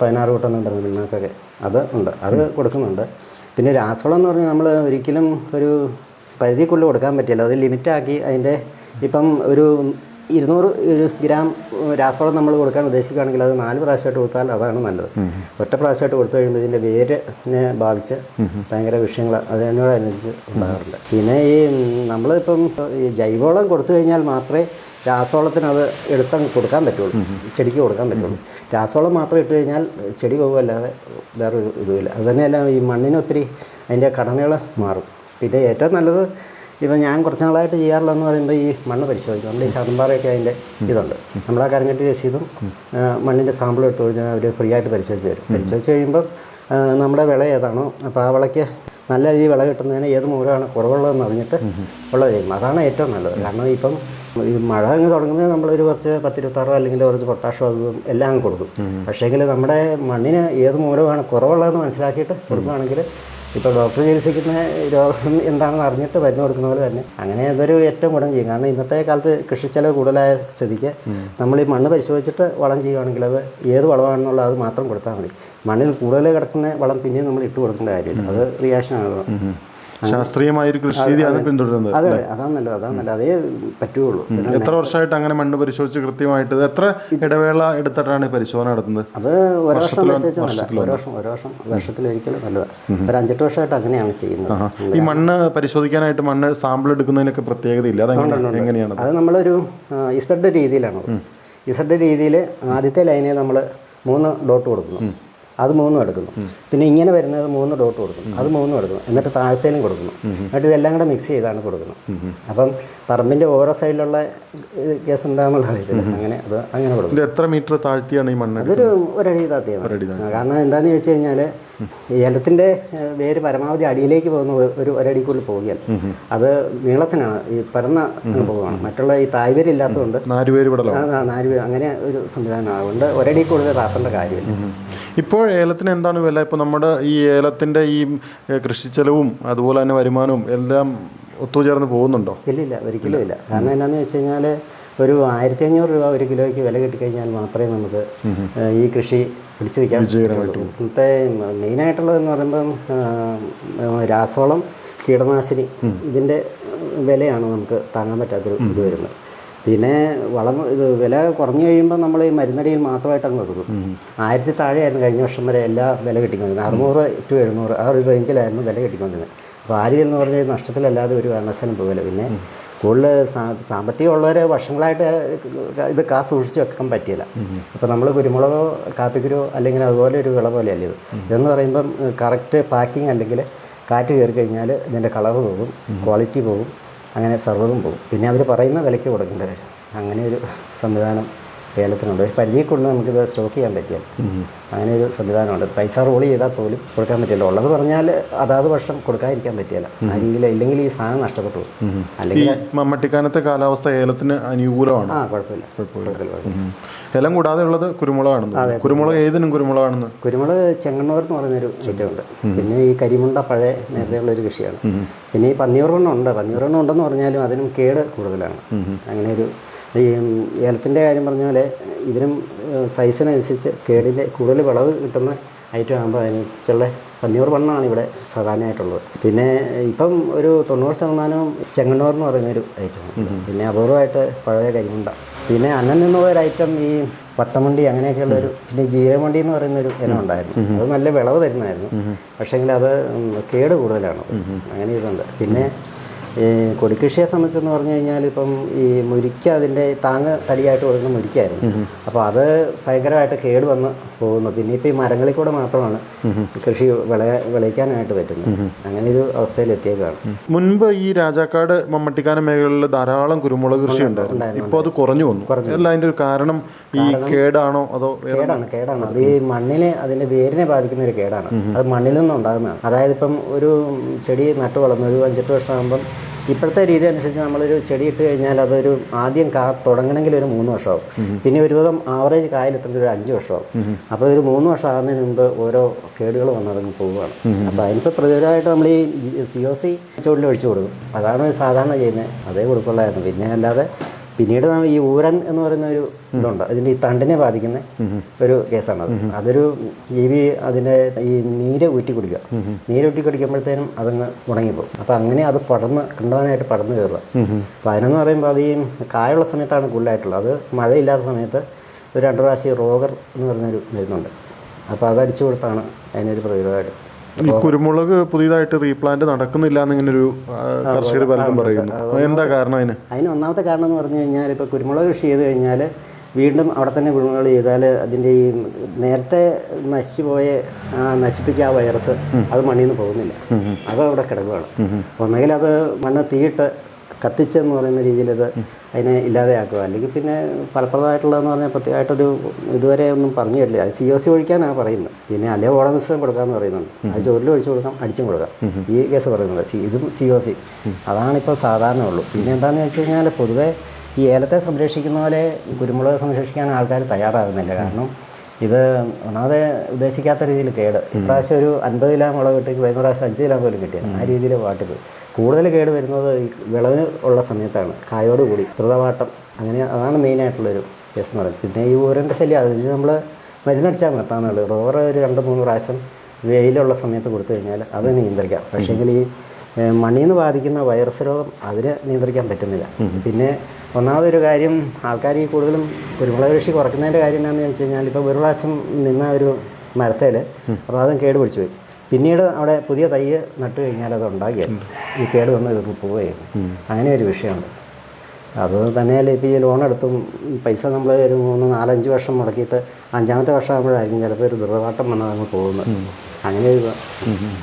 പതിനാറ് കൂട്ടം എന്നുണ്ട് പിണ്ണാക്കൊക്കെ. അത് ഉണ്ട്. അത് കൊടുക്കുന്നുണ്ട്. പിന്നെ രാസവളം എന്ന് പറഞ്ഞാൽ നമ്മൾ ഒരിക്കലും ഒരു പരിധിക്കുള്ളിൽ കൊടുക്കാൻ പറ്റില്ല. അത് ലിമിറ്റാക്കി അതിന്റെ ഇപ്പം ഒരു ഇരുന്നൂറ് ഒരു ഗ്രാം രാസവളം നമ്മൾ കൊടുക്കാൻ ഉദ്ദേശിക്കുകയാണെങ്കിൽ അത് നാല് പ്രാവശ്യമായിട്ട് കൊടുത്താൽ അതാണ് നല്ലത്. ഒറ്റ പ്രാവശ്യമായിട്ട് കൊടുത്തു കഴിയുമ്പോൾ ഇതിന്റെ വേരിനെ ബാധിച്ച് ഭയങ്കര വിഷയങ്ങൾ അതിനോടനുസരിച്ച് ഉണ്ടാകാറുണ്ട്. പിന്നെ ഈ നമ്മളിപ്പം ഈ ജൈവവളം കൊടുത്തു കഴിഞ്ഞാൽ മാത്രമേ രാസവളത്തിന് അത് എടുത്തങ്ങ് കൊടുക്കാൻ പറ്റുള്ളൂ. ചെടിക്ക് കൊടുക്കാൻ പറ്റുള്ളൂ. രാസവളം മാത്രം ഇട്ട് കഴിഞ്ഞാൽ ചെടി പോകുമല്ലാതെ വേറൊരു ഇതുമില്ല. അതുതന്നെയല്ല ഈ മണ്ണിനൊത്തിരി അതിന്റെ ഘടനകൾ മാറും. പിന്നെ ഏറ്റവും നല്ലത് ഇപ്പം ഞാൻ കുറച്ച് നാളായിട്ട് ചെയ്യാറുള്ളതെന്ന് പറയുമ്പോൾ ഈ മണ്ണ് പരിശോധിക്കും. നമ്മുടെ ഈ ശതംപാറയൊക്കെ അതിന്റെ ഇതുണ്ട്. നമ്മൾ ആ കരഞ്ഞിട്ട് രസീതും മണ്ണിന്റെ സാമ്പിളും എടുത്ത് കഴിഞ്ഞാൽ അവർ ഫ്രീ ആയിട്ട് പരിശോധിച്ച് തരും. പരിശോധിച്ച് കഴിയുമ്പോൾ നമ്മുടെ വിള ഏതാണോ അപ്പോൾ ആ വിളയ്ക്ക് നല്ല രീതിയിൽ വിള കിട്ടുന്നതിന് ഏത് മൂലമാണ് കുറവുള്ളതെന്ന് അറിഞ്ഞിട്ട് ഉള്ള ചെയ്യും. അതാണ് ഏറ്റവും നല്ലത്. കാരണം ഇപ്പം ഈ മഴ അങ്ങ് തുടങ്ങുന്നത് നമ്മളൊരു കുറച്ച് പത്തിരുപത്താറോ അല്ലെങ്കിൽ കുറച്ച് പൊട്ടാഷോ അതും എല്ലാം അങ്ങ് കൊടുക്കും. പക്ഷേങ്കിൽ നമ്മുടെ മണ്ണിന് ഏത് മൂലമാണ് കുറവുള്ളതെന്ന് മനസ്സിലാക്കിയിട്ട് കൊടുക്കുകയാണെങ്കിൽ ഇപ്പോൾ ഡോക്ടർ ചികിത്സിക്കുന്ന രോഗം എന്താണെന്ന് അറിഞ്ഞിട്ട് മരുന്ന് കൊടുക്കുന്ന പോലെ തന്നെ. അങ്ങനെ അതൊരു ഏറ്റവും ഗുണം ചെയ്യും. കാരണം ഇന്നത്തെ കാലത്ത് കൃഷിച്ചെലവ് കൂടുതലായ സ്ഥിതിക്ക് നമ്മൾ ഈ മണ്ണ് പരിശോധിച്ചിട്ട് വളം ചെയ്യുകയാണെങ്കിൽ അത് ഏത് വളമാണെന്നുള്ള അത് മാത്രം കൊടുത്താൽ മതി. മണ്ണിൽ കൂടുതൽ കിടക്കുന്ന വളം പിന്നെയും നമ്മൾ ഇട്ട് കൊടുക്കേണ്ട കാര്യമില്ല. അത് റിയാക്ഷൻ ആകും ശാസ്ത്രീയമായ ഒരു കൃഷി രീതിയാണ് പിന്തുടരുന്നത് അതെ അതാണ് നല്ലത് അതാണ് നല്ലത്. അതേ പിന്നെ എത്ര വർഷമായിട്ട് അങ്ങനെ മണ്ണ് പരിശോധിച്ച് കൃത്യമായിട്ട് എത്ര ഇടവേള എടുത്തിട്ടാണ് പരിശോധന നടത്തുന്നത്? അത് ഒരു വർഷം ഒരു വർഷം ഒരു വർഷം വർഷത്തിലൊരിക്കലും നല്ലതാണ് ഒരു അഞ്ചെട്ട് വർഷമായിട്ട് അങ്ങനെയാണ് ചെയ്യുന്നത്. ഈ മണ്ണ് പരിശോധിക്കാനായിട്ട് മണ്ണ് സാമ്പിൾ എടുക്കുന്നതിനൊക്കെ പ്രത്യേകതയില്ല ഇല്ല. എങ്ങനെയാണ്? അത് നമ്മളൊരു ഇസഡ് രീതിയിലാണ് ഇസഡ് രീതിയിൽ ആദ്യത്തെ ലൈനിൽ നമ്മൾ മൂന്ന് ഡോട്ട് കൊടുക്കുന്നു. അത് മൂന്നും എടുക്കുന്നു. പിന്നെ ഇങ്ങനെ വരുന്നത് മൂന്ന് ഡോട്ട് കൊടുക്കുന്നു. അത് മൂന്നും എടുക്കുന്നു. എന്നിട്ട് താഴത്തേനും കൊടുക്കുന്നു. എന്നിട്ട് ഇതെല്ലാം കൂടെ മിക്സ് ചെയ്താണ് കൊടുക്കുന്നത്. അപ്പം പറമ്പിന്റെ ഓരോ സൈഡിലുള്ള ഗ്യാസ് ഉണ്ടാകുന്നുള്ള അറിയത്തില്ല അങ്ങനെ അത് അങ്ങനെ കൊടുക്കും എത്ര മീറ്റർ താഴ്ത്തിയാണ് ഈ മണ്ണ് അതൊരു ഒരടി താത്തിയാണ് ഒരടി കാരണം എന്താന്ന് ചോദിച്ചു കഴിഞ്ഞാൽ ഏലത്തിന്റെ വേര് പരമാവധി അടിയിലേക്ക് പോകുന്ന ഒരു ഒരു ഒരടിക്കുള്ളിൽ പോവുകയല്ല അത് നീളത്തിനാണ്. ഈ പരന്ന അനുഭവമാണ്. മറ്റുള്ള ഈ തായ്വേര് ഇല്ലാത്തതുകൊണ്ട് നാലുപേര് ഇവിടെ ആ, ആ, നാല് പേര് അങ്ങനെ ഒരു സംവിധാനം. അതുകൊണ്ട് ഒരടി കൂടുതൽ താത്തേണ്ട കാര്യമില്ല ഇപ്പോൾ ഏലത്തിന് എന്താണ് വില? ഇപ്പോൾ നമ്മുടെ ഈ ഏലത്തിന്റെ ഈ കൃഷി കൃഷിച്ചെലവും അതുപോലെ തന്നെ വരുമാനവും എല്ലാം ഒത്തുചേർന്ന് പോകുന്നുണ്ടോ? ഇല്ല ഇല്ല ഒരിക്കലും ഇല്ല. കാരണം എന്നാന്ന് വെച്ച് കഴിഞ്ഞാൽ ഒരു ആയിരത്തി അഞ്ഞൂറ് രൂപ ഒരു കിലോയ്ക്ക് വില കിട്ടിക്കഴിഞ്ഞാൽ മാത്രമേ നമുക്ക് ഈ കൃഷി പിടിച്ചു വയ്ക്കാൻ ഇന്നത്തെ മെയിനായിട്ടുള്ളതെന്ന് പറയുമ്പം രാസവളം കീടനാശിനി ഇതിന്റെ വിലയാണ് നമുക്ക് താങ്ങാൻ പറ്റാത്തൊരു ഇത് വരുന്നത്. പിന്നെ വളം ഇത് വില കുറഞ്ഞു കഴിയുമ്പോൾ നമ്മൾ ഈ മരുന്നടിയിൽ മാത്രമായിട്ട് അങ്ങ് വെക്കുന്നു ആയിരത്തി താഴെയായിരുന്നു കഴിഞ്ഞ വർഷം വരെ എല്ലാ വില കിട്ടിക്കൊണ്ടിരുന്നത്. അറുന്നൂറ് ടു എഴുന്നൂറ് ആ ഒരു റേഞ്ചിലായിരുന്നു വില കിട്ടിക്കൊണ്ടിരുന്നത്. അപ്പോൾ ആര് എന്ന് പറഞ്ഞാൽ നഷ്ടത്തിലല്ലാതെ ഒരു കാരണവശാലും പോകില്ല. പിന്നെ കൂടുതൽ സാമ്പത്തികമുള്ളവർ വർഷങ്ങളായിട്ട് ഇത് കാ സൂക്ഷിച്ച് വെക്കാൻ പറ്റിയില്ല. അപ്പോൾ നമ്മൾ കുരുമുളകോ കാപ്പിക്കുരോ അല്ലെങ്കിൽ അതുപോലെ ഒരു വിള പോലെയല്ല ഇത്? ഇതെന്ന് പറയുമ്പം കറക്റ്റ് പാക്കിംഗ് അല്ലെങ്കിൽ കാറ്റ് കയറി കഴിഞ്ഞാൽ ഇതിന്റെ കളർ പോകും ക്വാളിറ്റി പോകും. അങ്ങനെ സർവതും പോകും. പിന്നെ അവർ പറയുന്ന വിലയ്ക്ക് കൊടുക്കേണ്ടത് അങ്ങനെ ഒരു സംവിധാനം ഏലത്തിനുണ്ട് പരിചയക്കൊണ്ട് നമുക്കിത് സ്റ്റോക്ക് ചെയ്യാൻ പറ്റിയാൽ അങ്ങനെ ഒരു സംവിധാനമുണ്ട്. പൈസ റോൾ ചെയ്താൽ പോലും കൊടുക്കാൻ പറ്റില്ല. ഉള്ളത് പറഞ്ഞാൽ അതാത് വർഷം കൊടുക്കാതിരിക്കാൻ പറ്റില്ല. ആ രീതിയിൽ ഇല്ലെങ്കിൽ ഈ സാധനം നഷ്ടപ്പെട്ടു. അല്ലെങ്കിൽ മമ്മട്ടിക്കാനത്തെ കാലാവസ്ഥ ഏലത്തിന് അനുകൂലമാണ്. ആ കുഴപ്പമില്ല. കുഴപ്പമില്ല. ഏലം കൂടാതെ ഉള്ളത് കുരുമുളകാണ്. കുരുമുളക് ഏതിനും കുരുമുളകാണെന്ന്? കുരുമുളക് ചെങ്ങണ്ണൂർ എന്ന് പറയുന്നൊരു ഐറ്റം ഉണ്ട്. പിന്നെ ഈ കരിമുണ്ട പഴയ നേരത്തെയുള്ള ഒരു കൃഷിയാണ്. പിന്നെ ഈ പന്നിയൂർവണ്ണം ഉണ്ട് പന്നിയൂർവണ്ണം ഉണ്ടെന്ന് പറഞ്ഞാലും അതിനും കേട് കൂടുതലാണ്. അങ്ങനെ ഒരു ഈ ഏലത്തിന്റെ കാര്യം പറഞ്ഞാൽ ഇതിനും സൈസിനനുസരിച്ച് കേടിന്റെ കൂടുതൽ വിളവ് കിട്ടുന്ന ഐറ്റം ആകുമ്പോൾ അതിനനുസരിച്ചുള്ള പന്നിയൂർ വണ്ണമാണ് ഇവിടെ സാധാരണയായിട്ടുള്ളത്. പിന്നെ ഇപ്പം ഒരു തൊണ്ണൂറ് ശതമാനവും ചെങ്ങണ്ണൂർ എന്ന് പറയുന്നൊരു ഐറ്റമാണ് പിന്നെ അപൂർവമായിട്ട് പഴയ കരിമുണ്ട. പിന്നെ അന്നം നിന്നുള്ള ഒരു ഐറ്റം ഈ പട്ടമണ്ടി അങ്ങനെയൊക്കെയുള്ള ഒരു പിന്നെ ജീരമണ്ടി എന്ന് പറയുന്ന ഒരു ഇനം ഉണ്ടായിരുന്നു. അത് നല്ല വിളവ് തരുന്നതായിരുന്നു. പക്ഷേങ്കിൽ അത് കേട് കൂടുതലാണ്. അങ്ങനെ ഇതുണ്ട്. പിന്നെ കൊടിക്കൃഷിയെ സംബന്ധിച്ചെന്ന് പറഞ്ഞു കഴിഞ്ഞാൽ ഇപ്പം ഈ മുരിക്ക അതിന്റെ താങ്ങ് തടിയായിട്ട് കൊടുക്കുന്ന മുരിക്കായിരുന്നു അപ്പോൾ അത് ഭയങ്കരമായിട്ട് കേട് വന്ന് പോകുന്നു. പിന്നെ ഇപ്പം ഈ മരങ്ങളിൽ കൂടെ മാത്രമാണ് കൃഷി വിള വിളയിക്കാനായിട്ട് പറ്റുന്നത്. അങ്ങനെ ഒരു അവസ്ഥയിൽ എത്തിയേക്കാണ് മുൻപ് ഈ രാജാക്കാട് മമ്മട്ടിക്കാന മേഖലകളിൽ ധാരാളം കുരുമുളക് കൃഷി ഉണ്ടായിരുന്നു. ഇപ്പോൾ അത് കുറഞ്ഞു വന്നു. അല്ല അതിന്റെ ഒരു കാരണം ഈ കേടാണോ അതോ കേടാണ് കേടാണ്. അത് ഈ മണ്ണിനെ അതിന്റെ വേരിനെ ബാധിക്കുന്ന ഒരു കേടാണ്. അത് മണ്ണിൽ നിന്നുണ്ടാകുന്നതാണ്. അതായത് ഇപ്പം ഒരു ചെടി നട്ടു വളർന്നു. ഒരു അഞ്ചെട്ട് വർഷമാകുമ്പം ഇപ്പോഴത്തെ രീതി അനുസരിച്ച് നമ്മളൊരു ചെടി ഇട്ട് കഴിഞ്ഞാൽ അതൊരു ആദ്യം കാ തുടങ്ങണമെങ്കിൽ ഒരു മൂന്ന് വർഷമാവും. പിന്നെ ഒരുവിധം ആവറേജ് കായലെത്തുമ്പോൾ ഒരു അഞ്ച് വർഷമാവും. അപ്പോൾ ഒരു മൂന്ന് വർഷം ആകുന്നതിന് മുമ്പ് ഓരോ കേടുകൾ വന്നതങ്ങ് പോവുകയാണ്. അപ്പോൾ അതിനിപ്പോൾ പ്രതിരോധമായിട്ട് നമ്മൾ ഈ സി ഒ സി ചുവടിൽ ഒഴിച്ചു കൊടുക്കും. അതാണ് സാധാരണ ചെയ്യുന്നത്. അതേ കൊടുക്കുള്ളായിരുന്നു. പിന്നെ അല്ലാതെ പിന്നീട് നമ്മൾ ഈ ഊരൻ എന്ന് പറയുന്ന ഒരു ഇതുണ്ട്. അതിന്റെ ഈ തണ്ടിനെ ബാധിക്കുന്ന ഒരു കേസാണ് അത് അതൊരു ജീവി അതിന്റെ ഈ നീര് ഊറ്റി കുടിക്കുക. നീര് ഊറ്റി കുടിക്കുമ്പോഴത്തേനും അതങ്ങ് ഉണങ്ങിപ്പോകും. അപ്പോൾ അങ്ങനെ അത് പടർന്ന് കണ്ടവനായിട്ട് പടർന്ന് കയറുക. അപ്പോൾ അതിനെന്ന് പറയുമ്പോൾ അത് ഈ കായുള്ള സമയത്താണ് കൂടുതലായിട്ടുള്ളത്. അത് മഴയില്ലാത്ത സമയത്ത് ഒരു രണ്ട് പ്രാവശ്യം റോഗർ എന്ന് പറഞ്ഞൊരു മരുന്നുണ്ട്. അപ്പോൾ അത് അടിച്ചു കൊടുത്താണ് അതിനൊരു പ്രതിരോധമായിട്ട് ഈ കുരുമുളക് പുതിയതായിട്ട് റീപ്ലാന്റ് നടക്കുന്നില്ല എന്നിങ്ങനെ ഒരു കർഷകർ പലരും പറയുന്നു. എന്താ കാരണം അതിന്? അതിന് ഒന്നാമത്തെ കാരണം എന്ന് പറഞ്ഞു കഴിഞ്ഞാൽ ഇപ്പോൾ കുരുമുളക് കൃഷി ചെയ്ത് കഴിഞ്ഞാൽ വീണ്ടും അവിടെ തന്നെ കുരുമുളക് ചെയ്താൽ അതിന്റെ ഈ നേരത്തെ നശിച്ചു പോയ നശിപ്പിച്ച ആ വൈറസ് അത് മണ്ണിൽ നിന്ന് പോകുന്നില്ല. അത് അവിടെ കിടക്കുകയാണ്. ഒന്നെങ്കിൽ അത് മണ്ണ് തീയിട്ട് കത്തിച്ചെന്ന് പറയുന്ന രീതിയിൽ അത് അതിനെ ഇല്ലാതെയാക്കുക. അല്ലെങ്കിൽ പിന്നെ ഫലപ്രദമായിട്ടുള്ളതെന്ന് പറഞ്ഞാൽ പ്രത്യേകമായിട്ടൊരു ഇതുവരെ ഒന്നും പറഞ്ഞു തരില്ല അത് സി ഒ സി ഒഴിക്കാനാണ് പറയുന്നത്. പിന്നെ അല്ലെ ഓടമിസം കൊടുക്കാമെന്ന് പറയുന്നുണ്ട്. അത് ചോറിൽ ഒഴിച്ചു കൊടുക്കാം അടിച്ചും കൊടുക്കാം. ഈ കേസ് പറയുന്നത് സി ഇതും സി ഒ സി അതാണിപ്പോൾ സാധാരണ ഉള്ളൂ. പിന്നെ എന്താണെന്ന് വെച്ച് കഴിഞ്ഞാൽ പൊതുവേ ഈ ഏലത്തെ സംരക്ഷിക്കുന്ന പോലെ കുരുമുളക് സംരക്ഷിക്കാൻ ആൾക്കാർ തയ്യാറാകുന്നില്ല. കാരണം ഇത് ഒന്നാമത് ഉദ്ദേശിക്കാത്ത രീതിയിൽ കേട്. ഇപ്രാവശ്യം ഒരു അൻപത് കിലോ മുളക് കിട്ടി വരുന്ന പ്രാവശ്യം അഞ്ച് കിലോ പോലും കിട്ടിയത് ആ രീതിയിൽ വാട്ടിപ്പോയി കൂടുതൽ കേട് വരുന്നത് ഈ വിളവിന് ഉള്ള സമയത്താണ് കായോട് കൂടി. ദ്രുതവാട്ടം അങ്ങനെ അതാണ് മെയിനായിട്ടുള്ളൊരു കേസ് എന്ന് പറയുന്നത്. പിന്നെ ഈ ഊരന്റെ ശല്യം അതിന് നമ്മൾ മരുന്നടിച്ചാൽ നിർത്താന്നുള്ളൂ റോവർ ഒരു രണ്ട് മൂന്ന് പ്രാവശ്യം വെയിലുള്ള സമയത്ത് കൊടുത്തു കഴിഞ്ഞാൽ അത് നിയന്ത്രിക്കാം. പക്ഷേങ്കിൽ ഈ മണ്ണിന്ന് ബാധിക്കുന്ന വൈറസ് രോഗം അതിന് നിയന്ത്രിക്കാൻ പറ്റുന്നില്ല. പിന്നെ ഒന്നാമതൊരു കാര്യം ആൾക്കാർ ഈ കൂടുതലും കുരുമുളക് കൃഷി കുറയ്ക്കുന്നതിന്റെ കാര്യം എന്താണെന്ന് ചോദിച്ചു കഴിഞ്ഞാൽ ഇപ്പോൾ ഒരു പ്രാവശ്യം നിന്ന ഒരു മരത്തേൽ അപ്പോൾ അതും കേട് പിടിച്ചു പോയി. പിന്നീട് അവിടെ പുതിയ തൈ നട്ടു കഴിഞ്ഞാൽ അത് ഉണ്ടാകില്ല ഈ കേട് വന്ന് ഇത് പോവുകയും അങ്ങനെ ഒരു വിഷയമുണ്ട്. അത് തന്നെയല്ല ഇപ്പോൾ ഈ ലോൺ എടുത്തും പൈസ നമ്മൾ ഒരു മൂന്ന് നാലഞ്ച് വർഷം മുടക്കിയിട്ട് അഞ്ചാമത്തെ വർഷം ആകുമ്പോഴായിരിക്കും ചിലപ്പോൾ ഒരു ദുർവാട്ടം വന്നത് അങ്ങ് പോകുന്നത്. അങ്ങനെ ഒരു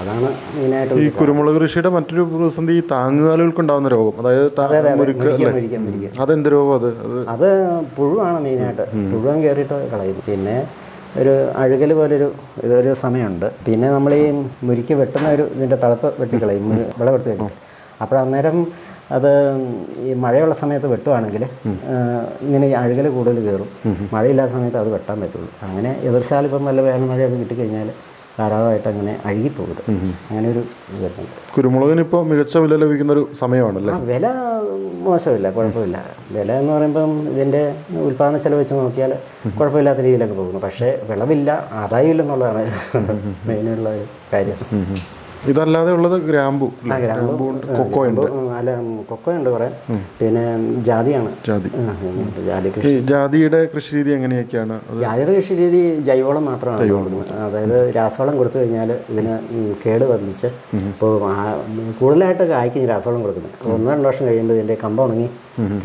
അതാണ് മെയിനായിട്ട് ഈ കുരുമുളക് കൃഷിയുടെ മറ്റൊരു പ്രതിസന്ധി ഈ താങ്ങുകാലുകൾക്ക് ഉണ്ടാകുന്ന രോഗം. അതായത് താ- മുരുക്ക് മുരിക്കാൻ അല്ലേ? മുരിക്കാൻ മുരിക്കാൻ അതെന്ത് രോഗം അത്? അത് പുഴുവാണ് മെയിനായിട്ട് പുഴുവൻ കയറിയിട്ട് കളയും പിന്നെ ഒരു അഴുകൽ പോലൊരു ഇതൊരു സമയമുണ്ട്. പിന്നെ നമ്മൾ ഈ മുരിക്ക് വെട്ടുന്ന ഒരു ഇതിന്റെ തളപ്പ് വെട്ടിക്കളയും. വിളവെടുത്ത് കഴിഞ്ഞു അപ്പോൾ അന്നേരം അത് ഈ മഴയുള്ള സമയത്ത് വെട്ടുവാണെങ്കിൽ ഇങ്ങനെ ഈ അഴുകൽ കൂടുതൽ കയറും. മഴയില്ലാത്ത സമയത്ത് അത് വെട്ടാൻ പറ്റുള്ളൂ. അങ്ങനെ എതിർച്ചാൽ ഇപ്പം നല്ല വേനൽ മഴയൊക്കെ കിട്ടിക്കഴിഞ്ഞാൽ ധാരാളമായിട്ട് അങ്ങനെ അഴുകിപ്പോകും. അങ്ങനെ ഒരു വരുന്നുണ്ട്. കുരുമുളകിന് ഇപ്പോൾ മികച്ച വില ലഭിക്കുന്ന ഒരു സമയമാണല്ലേ വില മോശമില്ല കുഴപ്പമില്ല. വില എന്ന് പറയുമ്പം ഇതിന്റെ ഉൽപ്പാദന ചെലവ് വെച്ച് നോക്കിയാൽ കുഴപ്പമില്ലാത്ത രീതിയിലൊക്കെ പോകുന്നു. പക്ഷേ വിളവില്ല ആദായമില്ല എന്നുള്ളതാണ് മെയിനുള്ള ഒരു കാര്യം. ഇതല്ലാതെ ഉള്ളത് ഗ്രാമ്പു. ഗ്രാമ്പു. കൊക്കോ ഉണ്ട്. അല്ല കൊക്കോ ഉണ്ട് കുറെ. പിന്നെ ജാതിയാണ്. ജാതി. ജാതി കൃഷി. ജാതിയുടെ കൃഷി രീതി എങ്ങനെയൊക്കെയാണ് ജാതിയുടെ കൃഷി രീതി ജൈവവളം മാത്രമാണ് അതായത് രാസവളം കൊടുത്തു കഴിഞ്ഞാൽ ഇതിന് കേട് വന്നിച്ച് ഇപ്പോൾ കൂടുതലായിട്ട് കായ്ക്കും രാസവളം കൊടുക്കുന്നത്. ഒന്നോ രണ്ടോ വർഷം കഴിയുമ്പോൾ ഇതിന്റെ കമ്പ ഉണങ്ങി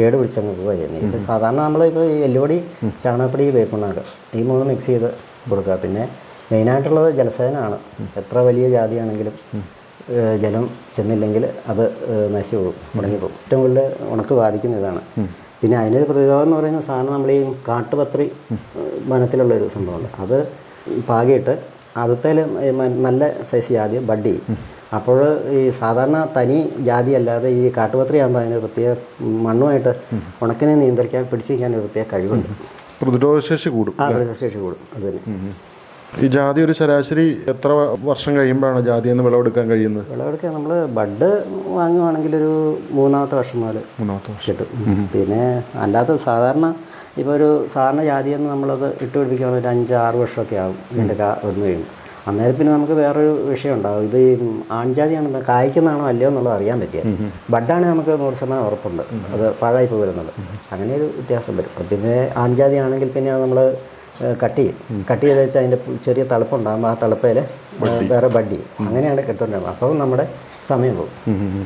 കേട് പിടിച്ചങ്ങ് പോവുക ചെയ്യുന്നത്. ഇത് സാധാരണ നമ്മളിപ്പോൾ ഈ എല്ലുപൊടി ചാണകപ്പൊടി വേപ്പുണ്ണാക്ക് ഈ മൂന്ന് മിക്സ് ചെയ്ത് കൊടുക്കുക. പിന്നെ മെയിനായിട്ടുള്ളത് ജലസേനമാണ് എത്ര വലിയ ജാതിയാണെങ്കിലും ജലം ചെന്നില്ലെങ്കിൽ അത് നശിച്ചു പോകും ഉണങ്ങിപ്പോകും ഏറ്റവും കൂടുതൽ ഉണക്ക് ബാധിക്കുന്ന ഇതാണ്. പിന്നെ അതിനൊരു പ്രതിരോധം എന്ന് പറയുന്ന സാധനം നമ്മൾ ഈ കാട്ടുപത്രി വനത്തിലുള്ള ഒരു സംഭവമുണ്ട്. അത് പാകിയിട്ട് ആദ്യത്തേൽ നല്ല സൈസ് ജാതി ബഡ് ചെയ്യും അപ്പോൾ ഈ സാധാരണ തനി ജാതി അല്ലാതെ ഈ കാട്ടുപത്രി ആകുമ്പോൾ അതിന് പ്രത്യേക മണ്ണുമായിട്ട് ഉണക്കിനെ നിയന്ത്രിക്കാൻ പിടിച്ചിരിക്കാൻ ഒരു പ്രത്യേക കഴിവുണ്ട്. പ്രതിരോധശേഷി കൂടും ആ പ്രതിരോധശേഷി കൂടും. അത് തന്നെ. ഈ ജാതി ഒരു ശരാശരി എത്ര വർഷം കഴിയുമ്പോഴാണ് ജാതി എന്ന് വിളവെടുക്കാൻ കഴിയുന്നത്? വിളവെടുക്കുക നമ്മൾ ബഡ് വാങ്ങുവാണെങ്കിൽ ഒരു മൂന്നാമത്തെ വർഷം മുതൽ മൂന്നാമത്തെ വർഷം. കിട്ടും. പിന്നെ അല്ലാത്ത സാധാരണ ഇപ്പോൾ ഒരു സാധാരണ ജാതി എന്ന് നമ്മളത് ഇട്ട് പിടിപ്പിക്കുകയാണെങ്കിൽ ഒരു അഞ്ച് ആറ് വർഷമൊക്കെ ആകും ഇതിന്റെ കാ വന്നു കഴിയും അന്നേരം പിന്നെ നമുക്ക് വേറൊരു വിഷയം ഉണ്ടാവും. ഇത് ഈ ആൺജാതിയാണ് കായ്ക്കുന്നതാണോ അല്ലയോ എന്നുള്ളത് അറിയാൻ പറ്റിയ ബഡാണ് നമുക്ക് നൂറ് ശതമാനം ഉറപ്പുണ്ട്. അത് പാഴായി വരുന്നത്. അങ്ങനെ ഒരു വ്യത്യാസം വരും. പിന്നെ ആൺജാതി ആണെങ്കിൽ പിന്നെ അത് നമ്മൾ കട്ട് ചെയ്യും. കട്ട് ചെയ്ത് വെച്ചാൽ അതിന്റെ ചെറിയ തളപ്പുണ്ടാകുമ്പോൾ ആ തളപ്പയിൽ വേറെ ബഡ്ഡി അങ്ങനെയാണ് കിട്ടുന്നത് അപ്പോൾ നമ്മുടെ സമയം പോകും.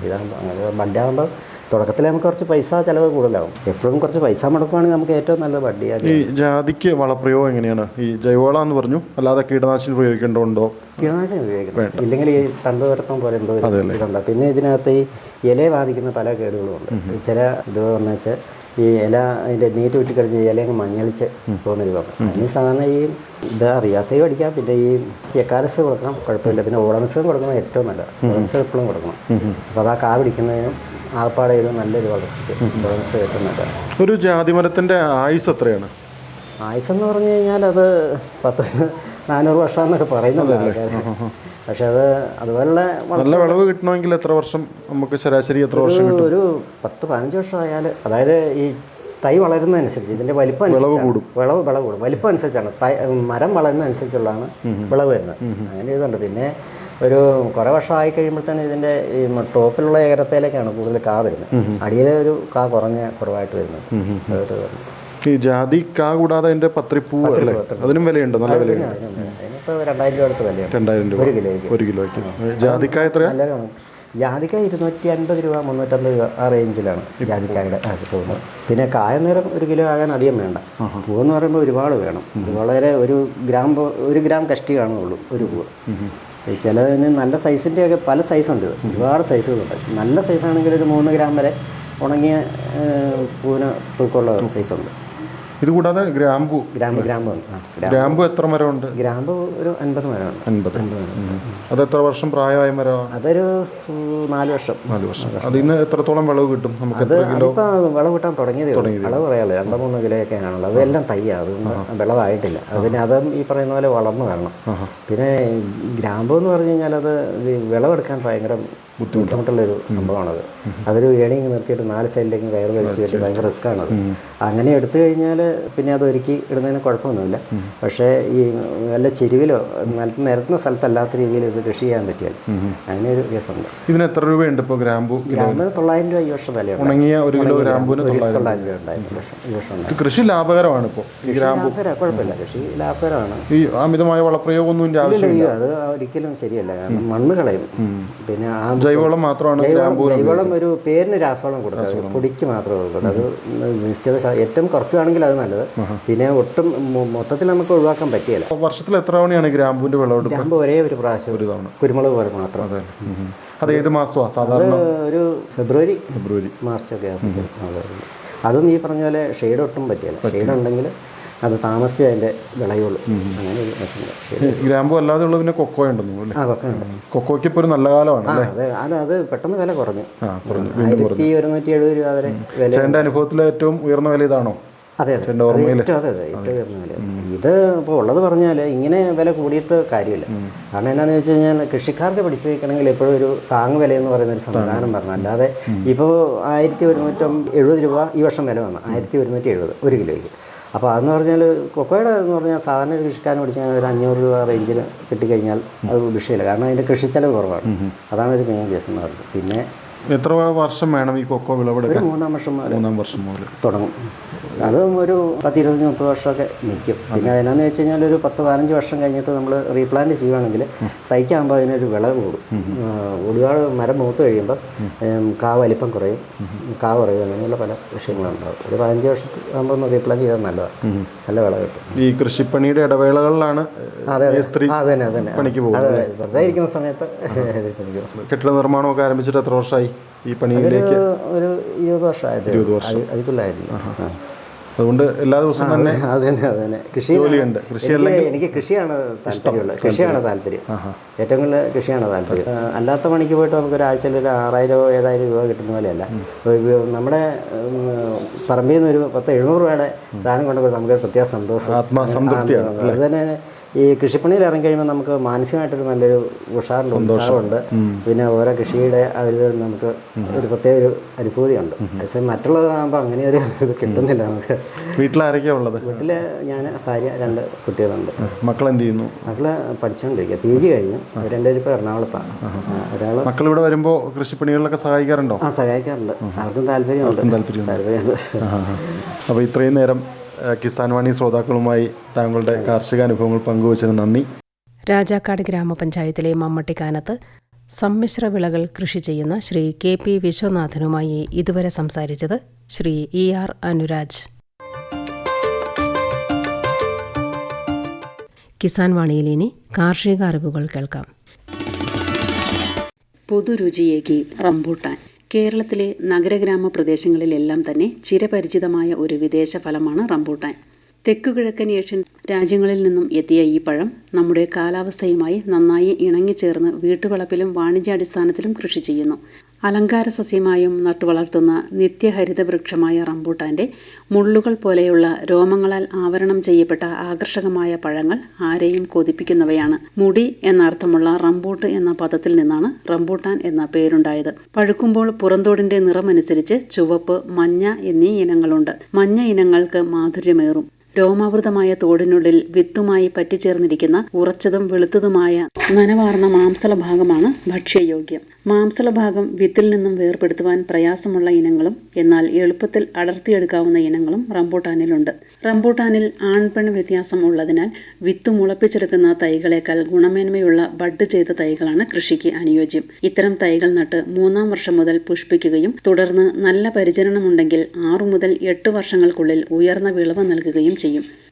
ഇതാകുമ്പോൾ അങ്ങനെ ബഡ്ഡാകുമ്പോൾ തുടക്കത്തിൽ നമുക്ക് കുറച്ച് പൈസ ചിലവ് കൂടുതലാവും. എപ്പോഴും കുറച്ച് പൈസ മുടക്കുവാണെങ്കിൽ നമുക്ക് ഏറ്റവും നല്ല ബഡ്ഡി ഈ ജാതിക്ക് വളപ്രയോഗം എങ്ങനെയാണ്? ഈ ജൈവവളം എന്ന് പറഞ്ഞു? അല്ലാതെ കീടനാശിനി പ്രയോഗിക്കേണ്ടതുണ്ടോ കീടനാശിനി ഉപയോഗിക്കണം ഇല്ലെങ്കിൽ ഈ തണ്ട് തുറക്കം പോലെ എന്തോ ഇതുണ്ട്. പിന്നെ ഇതിനകത്ത് ഈ ഇലയെ ബാധിക്കുന്ന പല കേടുകളും ഉണ്ട്. ചില ഇത് എന്ന് വെച്ചാൽ ഈ ഇല അതിന്റെ നീറ്റ് വിട്ടിക്കടിച്ച് ഇല അങ്ങ് മഞ്ഞളിച്ച് പോകുന്നൊരു കുഴപ്പം അതിന് സാധാരണ ഈ ഇത് അറിയാത്തയും അടിക്കാം പിന്നെ ഈ എക്കാലസ് കൊടുക്കാം കുഴപ്പമില്ല. പിന്നെ ഓളൻസും കൊടുക്കണം ഏറ്റവും നല്ലത്. ഓളൻസ് എപ്പോഴും കൊടുക്കണം. അപ്പോൾ അത് ആ കാ പിടിക്കുന്നതിനും ആപ്പാടെ ഒരു നല്ലൊരു വളർച്ചയ്ക്ക് ഓളൻസ് ഏറ്റവും നല്ലതാണ് ഒരു ജാതി മരത്തിന്റെ ആയുസ് എത്രയാണ്? ആയുസ് എന്ന് പറഞ്ഞു കഴിഞ്ഞാൽ അത് പത്ത് നാനൂറ് വർഷം എന്നൊക്കെ പറയുന്നുണ്ട് ആൾക്കാർ പക്ഷെ അത് അതുപോലുള്ള നല്ല വിളവ് കിട്ടണമെങ്കിൽ എത്ര വർഷം നമുക്ക് ശരാശരി എത്ര വർഷം ഒരു- പത്ത് പതിനഞ്ച് വർഷം ആയാൽ അതായത് ഈ തൈ വളരുന്നതനുസരിച്ച് ഇതിന്റെ വലിപ്പം അനുസരിച്ചാണ്. കൂടും. വിളവ് വിളവ് കൂടും. വലിപ്പം അനുസരിച്ചാണ്. തൈ മരം വളരുന്നതനുസരിച്ചുള്ളതാണ് വിളവ് വരുന്നത്. അങ്ങനെ ഇതുണ്ട്. പിന്നെ ഒരു കുറേ വർഷം ആയി കഴിയുമ്പോഴത്തേന് ഇതിന്റെ ഈ ടോപ്പിലുള്ള ഏകരത്തേലേക്കാണ് കൂടുതൽ കാ വരുന്നത്. അടിയിലെ ഒരു കാ കുറഞ്ഞ കുറവായിട്ട് വരുന്നത്. ഈ ജാതി കാ കൂടാതെ അതിന്റെ പത്രിപ്പൂ അല്ലേ? അതിനും വിലയുണ്ട് നല്ല വിലയുണ്ട്. അതിനിപ്പോൾ രണ്ടായിരം രൂപ അടുത്ത് വിലയാണ് രണ്ടായിരം രൂപ. ഒരു കിലോയ്ക്ക്. ഒരു കിലോയ്ക്ക്. ജാതിക്കായ എത്രയാ? നല്ല ജാതിക്ക ഇരുന്നൂറ്റി അൻപത് രൂപ മുന്നൂറ്റമ്പത് രൂപ ആ റേഞ്ചിലാണ് ജാതിക്കായുടെ ആ പോകുന്നത് പിന്നെ കായ നേരം ഒരു കിലോ ആകാൻ അധികം വേണ്ട. പൂവെന്ന് പറയുമ്പോൾ ഒരുപാട് വേണം. ഇത് വളരെ ഒരു ഗ്രാം പോ- ഒരു ഗ്രാം കഷ്ടി കാണുള്ളൂ ഒരു പൂവ് ഈ ചിലതിന് നല്ല സൈസിന്റെ ഒക്കെ പല സൈസുണ്ട്. ഇത്. ഒരുപാട് സൈസുകളുണ്ട്. നല്ല സൈസാണെങ്കിൽ ഒരു മൂന്ന് ഗ്രാം വരെ ഉണങ്ങിയ ഏഹ്, പൂവിന് തൂക്കമുള്ള സൈസുണ്ട്. ഇത് കൂടാതെ ഗ്രാമ്പു ഗ്രാമ്പു ഗ്രാമ്പു. ഗ്രാമ്പു എത്ര മരമുണ്ട്? ഗ്രാമ്പു ഒരു അൻപത് മരമുണ്ട് അൻപത്. അത് എത്ര വർഷം പ്രായമായ മരമാണ്? അതൊരു നാല് വർഷം. നാല് വർഷം. അതിന് എത്രത്തോളം വിളവ് കിട്ടും? നമുക്ക് അത് എത്ര കിലോ? വിളവ് കിട്ടാൻ തുടങ്ങിയത് വിളവ് പറയാലോ. രണ്ടോ മൂന്നോ കിലോ ഒക്കെ ആണുള്ളത്. അതെല്ലാം തയ്യാണ് അതുകൊണ്ട് വിളവായിട്ടില്ല. അതിന് അതും ഈ പറയുന്ന പോലെ വളർന്നു വരണം. പിന്നെ ഗ്രാമ്പു എന്ന് പറഞ്ഞു കഴിഞ്ഞാൽ അത് വിളവെടുക്കാൻ ഭയങ്കര ബുദ്ധിമുട്ടുള്ളൊരു സംഭവമാണത്. അതൊരു ഏണിങ് നിർത്തിയിട്ട് നാല് സൈഡിലേക്കും കയർ വലിച്ച് കയറ്റി ഭയങ്കര റിസ്ക്കാണത് അങ്ങനെ എടുത്തു കഴിഞ്ഞാൽ പിന്നെ അത് ഒരുക്കി ഇടുന്നതിന് കുഴപ്പമൊന്നുമില്ല. പക്ഷേ ഈ വല്ല ചെരുവിലോ നിലത്ത് നിരത്തുന്ന സ്ഥലത്തല്ലാത്ത രീതിയിൽ ഇത് കൃഷി ചെയ്യാൻ പറ്റിയാൽ അങ്ങനെ ഒരു കേസുണ്ട്. ഇതിന് എത്ര രൂപയുണ്ട് ഇപ്പോൾ ഗ്രാമ്പു ഗ്രാമ്പിന് തൊള്ളായിരം രൂപ ഈ വർഷം വിലയുണ്ട്. ഉണങ്ങിയ ഒരു കിലോ ഗ്രാമ്പൂന് തൊള്ളായിരം രൂപ. ഉണ്ടായിരുന്നു ഈ വർഷം. കൃഷി ലാഭകരമാണ് ഇപ്പോൾ ഗ്രാമ്പു. കുഴപ്പമില്ല. കൃഷി ലാഭകരമാണ്. ഈ അമിതമായ വളപ്രയോഗമൊന്നും ആവശ്യമില്ല. അത് ഒരിക്കലും ശരിയല്ല. കാരണം മണ്ണ് കളയും. പിന്നെ ആ ജൈവവളം മാത്രമാണ് ജൈവവളം ഒരു പേരിന് രാസവളം കൊടുക്കുക പൊടിക്ക് മാത്രമേ അത് നിശ്ചിത ഏറ്റവും കുറക്കുകയാണെങ്കിൽ അത് നല്ലത്. പിന്നെ ഒട്ടും മൊത്തത്തിൽ നമുക്ക് ഒഴിവാക്കാൻ പറ്റിയല്ല. വർഷത്തിൽ എത്ര തവണയാണ് ഗ്രാമ്പൂവിന്റെ വിളവെടുപ്പ് ഗ്രാമ്പ് ഒരേ ഒരു പ്രാവശ്യം ഒരു തവണ. കുരുമുളക് പോലെ മാത്രം. അതെ. ഏത് മാസമാണ് സാധാരണ? ഒരു ഫെബ്രുവരി ഫെബ്രുവരി. മാർച്ചൊക്കെ ആകുമ്പോൾ അതും. ഈ പറഞ്ഞ പോലെ ഷെയ്ഡ് ഒട്ടും പറ്റിയല്ല. ഷെയ്ഡ് ഉണ്ടെങ്കിൽ അത് താമസിച്ചേ അതിന്റെ വിളയുള്ളൂ. അങ്ങനെ ഒരു ഗ്രാമ്പു അല്ലാതെ ഉള്ള പിന്നെ കൊക്കോ ഉണ്ടെന്നു ആ ഉണ്ട്. കൊക്കോയ്ക്ക് ഇപ്പോൾ ഒരു നല്ല കാലമാണ് ആ അല്ലേ അതെ അത് അത് പെട്ടെന്ന് വില കുറഞ്ഞു. ആയിരത്തി ഒരുന്നൂറ്റി എഴുപത് രൂപ വരെ വില എന്റെ അനുഭവത്തിലെ ഏറ്റവും ഉയർന്ന വില ഇതാണോ? അതെ അതെ. ഏറ്റവും അതെ അതെ ഏറ്റവും ഉയർന്ന വില ഇത് ഇപ്പോൾ ഉള്ളത് പറഞ്ഞാൽ ഇങ്ങനെ വില കൂടിയിട്ട് കാര്യമില്ല. കാരണം എന്നാന്ന് വെച്ച് കഴിഞ്ഞാൽ കൃഷിക്കാർക്ക് പിടിച്ചിരിക്കണമെങ്കിൽ എപ്പോഴും ഒരു താങ് വില എന്ന് പറയുന്ന ഒരു സംവിധാനം പറഞ്ഞു അല്ലാതെ ഇപ്പോൾ ആയിരത്തി ഒരുന്നൂറ്റം എഴുപത് രൂപ ഈ വർഷം വില വന്നു. ആയിരത്തി ഒരുന്നൂറ്റി എഴുപത് ഒരു കിലോയ്ക്ക്. അപ്പോൾ അതെന്ന് പറഞ്ഞാൽ കൊക്കോയുടെ എന്ന് പറഞ്ഞാൽ സാധാരണ ഒരു കൃഷിക്കാരൻ കഴിഞ്ഞാൽ ഒരു അഞ്ഞൂറ് രൂപ റേഞ്ചിൽ കിട്ടിക്കഴിഞ്ഞാൽ അത് വിഷയമില്ല. കാരണം അതിന്റെ കൃഷിച്ചെലവ് കുറവാണ്. അതാണ് ഒരു മെയിൻ കേസ് എന്ന് പറയുന്നത്. പിന്നെ എത്ര വർഷം വേണം ഈ കൊക്കോ വിളവെടുക്കാൻ? മൂന്നാം വർഷം മൂന്നാം വർഷം മുതൽ തുടങ്ങും. അതും ഒരു പത്ത് ഇരുപത്തഞ്ച് മുപ്പത് വർഷമൊക്കെ നിൽക്കും. പിന്നെ അതിനാന്ന് വെച്ച് കഴിഞ്ഞാൽ ഒരു പത്ത് പതിനഞ്ച് വർഷം കഴിഞ്ഞിട്ട് നമ്മൾ റീപ്ലാന്റ് ചെയ്യുകയാണെങ്കിൽ തൈക്കാകുമ്പോൾ അതിനൊരു വിളവ് കൂടും. ഒരുപാട് മരം മൂത്ത് കഴിയുമ്പോൾ കാ വലിപ്പം കുറയും. കാ കുറയും. അങ്ങനെയുള്ള പല വിഷയങ്ങളുണ്ടാവും ഒരു പതിനഞ്ച് വർഷത്തിൽ ആകുമ്പോൾ ഒന്ന് റീപ്ലാന്റ് ചെയ്താൽ നല്ലതാണ്. നല്ല വിളവ് കിട്ടും. ഈ കൃഷിപ്പണിയുടെ ഇടവേളകളിലാണ് അതെ അതെ. സ്ത്രീ അതെ തന്നെ അതന്നെ. പണിക്ക് പോകും അതെ അതെ. വെറുതെ ഇരിക്കുന്ന സമയത്ത്. കെട്ടിട നിർമ്മാണമൊക്കെ ആരംഭിച്ചിട്ട് എത്ര വർഷമായി? ഈ പണിയിലേക്ക് ഒരു ഇരുപത് വർഷമായത് ഇരുപത് വർഷം. അതിക്കുള്ളായിരുന്നു അതുകൊണ്ട് എല്ലാ ദിവസവും തന്നെ അത് തന്നെ അത് തന്നെ. കൃഷി ജോലിയുണ്ട്. കൃഷി എനിക്ക് എനിക്ക് കൃഷിയാണ് താല്പര്യമുള്ളത്. കൃഷിയാണ് താല്പര്യം. ഏറ്റവും കൂടുതൽ കൃഷിയാണ് താല്പര്യം. അല്ലാത്ത പണിക്ക് പോയിട്ട് നമുക്ക് ഒരു ആഴ്ചയിൽ ഒരു ആറായിരം ഏഴായിരം രൂപ കിട്ടുന്ന പോലെയല്ല. നമ്മുടെ പറമ്പിൽ നിന്ന് ഒരു പത്ത് എഴുന്നൂറ് രൂപയുടെ സാധനം കൊണ്ടുപോയി നമുക്ക് പ്രത്യേക സന്തോഷം. അത് തന്നെ ഈ കൃഷിപ്പണിയിൽ ഇറങ്ങിക്കഴിയുമ്പോൾ നമുക്ക് മാനസികമായിട്ടൊരു നല്ലൊരു ഉഷാറുണ്ട് ഉത്സാഹമുണ്ട്. പിന്നെ ഓരോ കൃഷിയുടെ അതിൽ നമുക്ക് ഒരു പ്രത്യേക ഒരു അനുഭൂതിയുണ്ട്. പക്ഷേ മറ്റുള്ളതാകുമ്പോൾ അങ്ങനെ ഒരു ഇത് കിട്ടുന്നില്ല നമുക്ക്. വീട്ടിലാരൊക്കെയാ ഉള്ളത്? വീട്ടിൽ ഞാൻ ഭാര്യ രണ്ട് കുട്ടികളുണ്ട്. മക്കൾ എന്ത് ചെയ്യുന്നു മക്കൾ പഠിച്ചുകൊണ്ടിരിക്കുക പി ജി കഴിഞ്ഞു. രണ്ടുപേരും ഇപ്പോൾ എറണാകുളത്താണ് ഒരാൾ മക്കൾ ഇവിടെ വരുമ്പോൾ കൃഷിപ്പണികളിലൊക്കെ സഹായിക്കാറുണ്ടോ? ആ സഹായിക്കാറുണ്ട്. അവർക്കും താല്പര്യമുണ്ട്. താല്പര്യമുണ്ട്. അപ്പോൾ ഇത്രയും നേരം കിസാൻ വാണി ശ്രോതാക്കളുമായി താങ്കളുടെ കാർഷിക അനുഭവങ്ങൾ പങ്കുവച്ചതിന് നന്ദി. രാജാക്കാട് ഗ്രാമപഞ്ചായത്തിലെ മമ്മട്ടിക്കാനത്ത് സമ്മിശ്ര വിളകൾ കൃഷി ചെയ്യുന്ന ശ്രീ കെ പി വിശ്വനാഥനുമായി ഇതുവരെ സംസാരിച്ചത് ശ്രീ ഇ ആർ അനുരാജ്. കിസാൻ വാണിയിൽ ഇനി കാർഷിക അറിവുകൾ കേൾക്കാം. പുതുരുചിയേക്ക് റംബൂട്ടാൻ. കേരളത്തിലെ നഗരഗ്രാമ പ്രദേശങ്ങളിലെല്ലാം തന്നെ ചിരപരിചിതമായ ഒരു വിദേശ ഫലമാണ് റംബൂട്ടാൻ തെക്കുകിഴക്കൻ ഏഷ്യൻ രാജ്യങ്ങളിൽ നിന്നും എത്തിയ ഈ പഴം നമ്മുടെ കാലാവസ്ഥയുമായി നന്നായി ഇണങ്ങിച്ചേർന്ന് വീട്ടുവളപ്പിലും വാണിജ്യാടിസ്ഥാനത്തിലും കൃഷി ചെയ്യുന്നു. അലങ്കാര സസ്യമായും നട്ടുവളർത്തുന്ന നിത്യഹരിത വൃക്ഷമായ റംബൂട്ടാന്റെ മുള്ളുകൾ പോലെയുള്ള രോമങ്ങളാൽ ആവരണം ചെയ്യപ്പെട്ട ആകർഷകമായ പഴങ്ങൾ ആരെയും കൊതിപ്പിക്കുന്നവയാണ്. മുടി എന്നർത്ഥമുള്ള റംബൂട്ട് എന്ന പദത്തിൽ നിന്നാണ് റംബൂട്ടാൻ എന്ന പേരുണ്ടായത്. പഴുക്കുമ്പോൾ പുറന്തോടിന്റെ നിറമനുസരിച്ച് ചുവപ്പ് മഞ്ഞ എന്നീ ഇനങ്ങളുണ്ട്. മഞ്ഞ ഇനങ്ങൾക്ക് മാധുര്യമേറും. രോമാവൃതമായ തോടിനുള്ളിൽ വിത്തുമായി പറ്റിച്ചേർന്നിരിക്കുന്ന ഉറച്ചതും വെളുത്തതുമായ നനവാർന്ന മാംസള ഭാഗമാണ് ഭക്ഷ്യയോഗ്യം. മാംസള ഭാഗം വിത്തിൽ നിന്നും വേർപെടുത്തുവാൻ പ്രയാസമുള്ള ഇനങ്ങളും എന്നാൽ എളുപ്പത്തിൽ അടർത്തിയെടുക്കാവുന്ന ഇനങ്ങളും റംബൂട്ടാനിലുണ്ട്. റംബൂട്ടാനിൽ ആൺപെൺ വ്യത്യാസം ഉള്ളതിനാൽ വിത്ത് മുളപ്പിച്ചെടുക്കുന്ന തൈകളേക്കാൾ ഗുണമേന്മയുള്ള ബഡ് ചെയ്ത തൈകളാണ് കൃഷിക്ക് അനുയോജ്യം. ഇത്തരം തൈകൾ നട്ട് മൂന്നാം വർഷം മുതൽ പുഷ്പിക്കുകയും തുടർന്ന് നല്ല പരിചരണമുണ്ടെങ്കിൽ ആറു മുതൽ എട്ട് വർഷങ്ങൾക്കുള്ളിൽ ഉയർന്ന വിളവ് നൽകുകയും ചെയ്യും.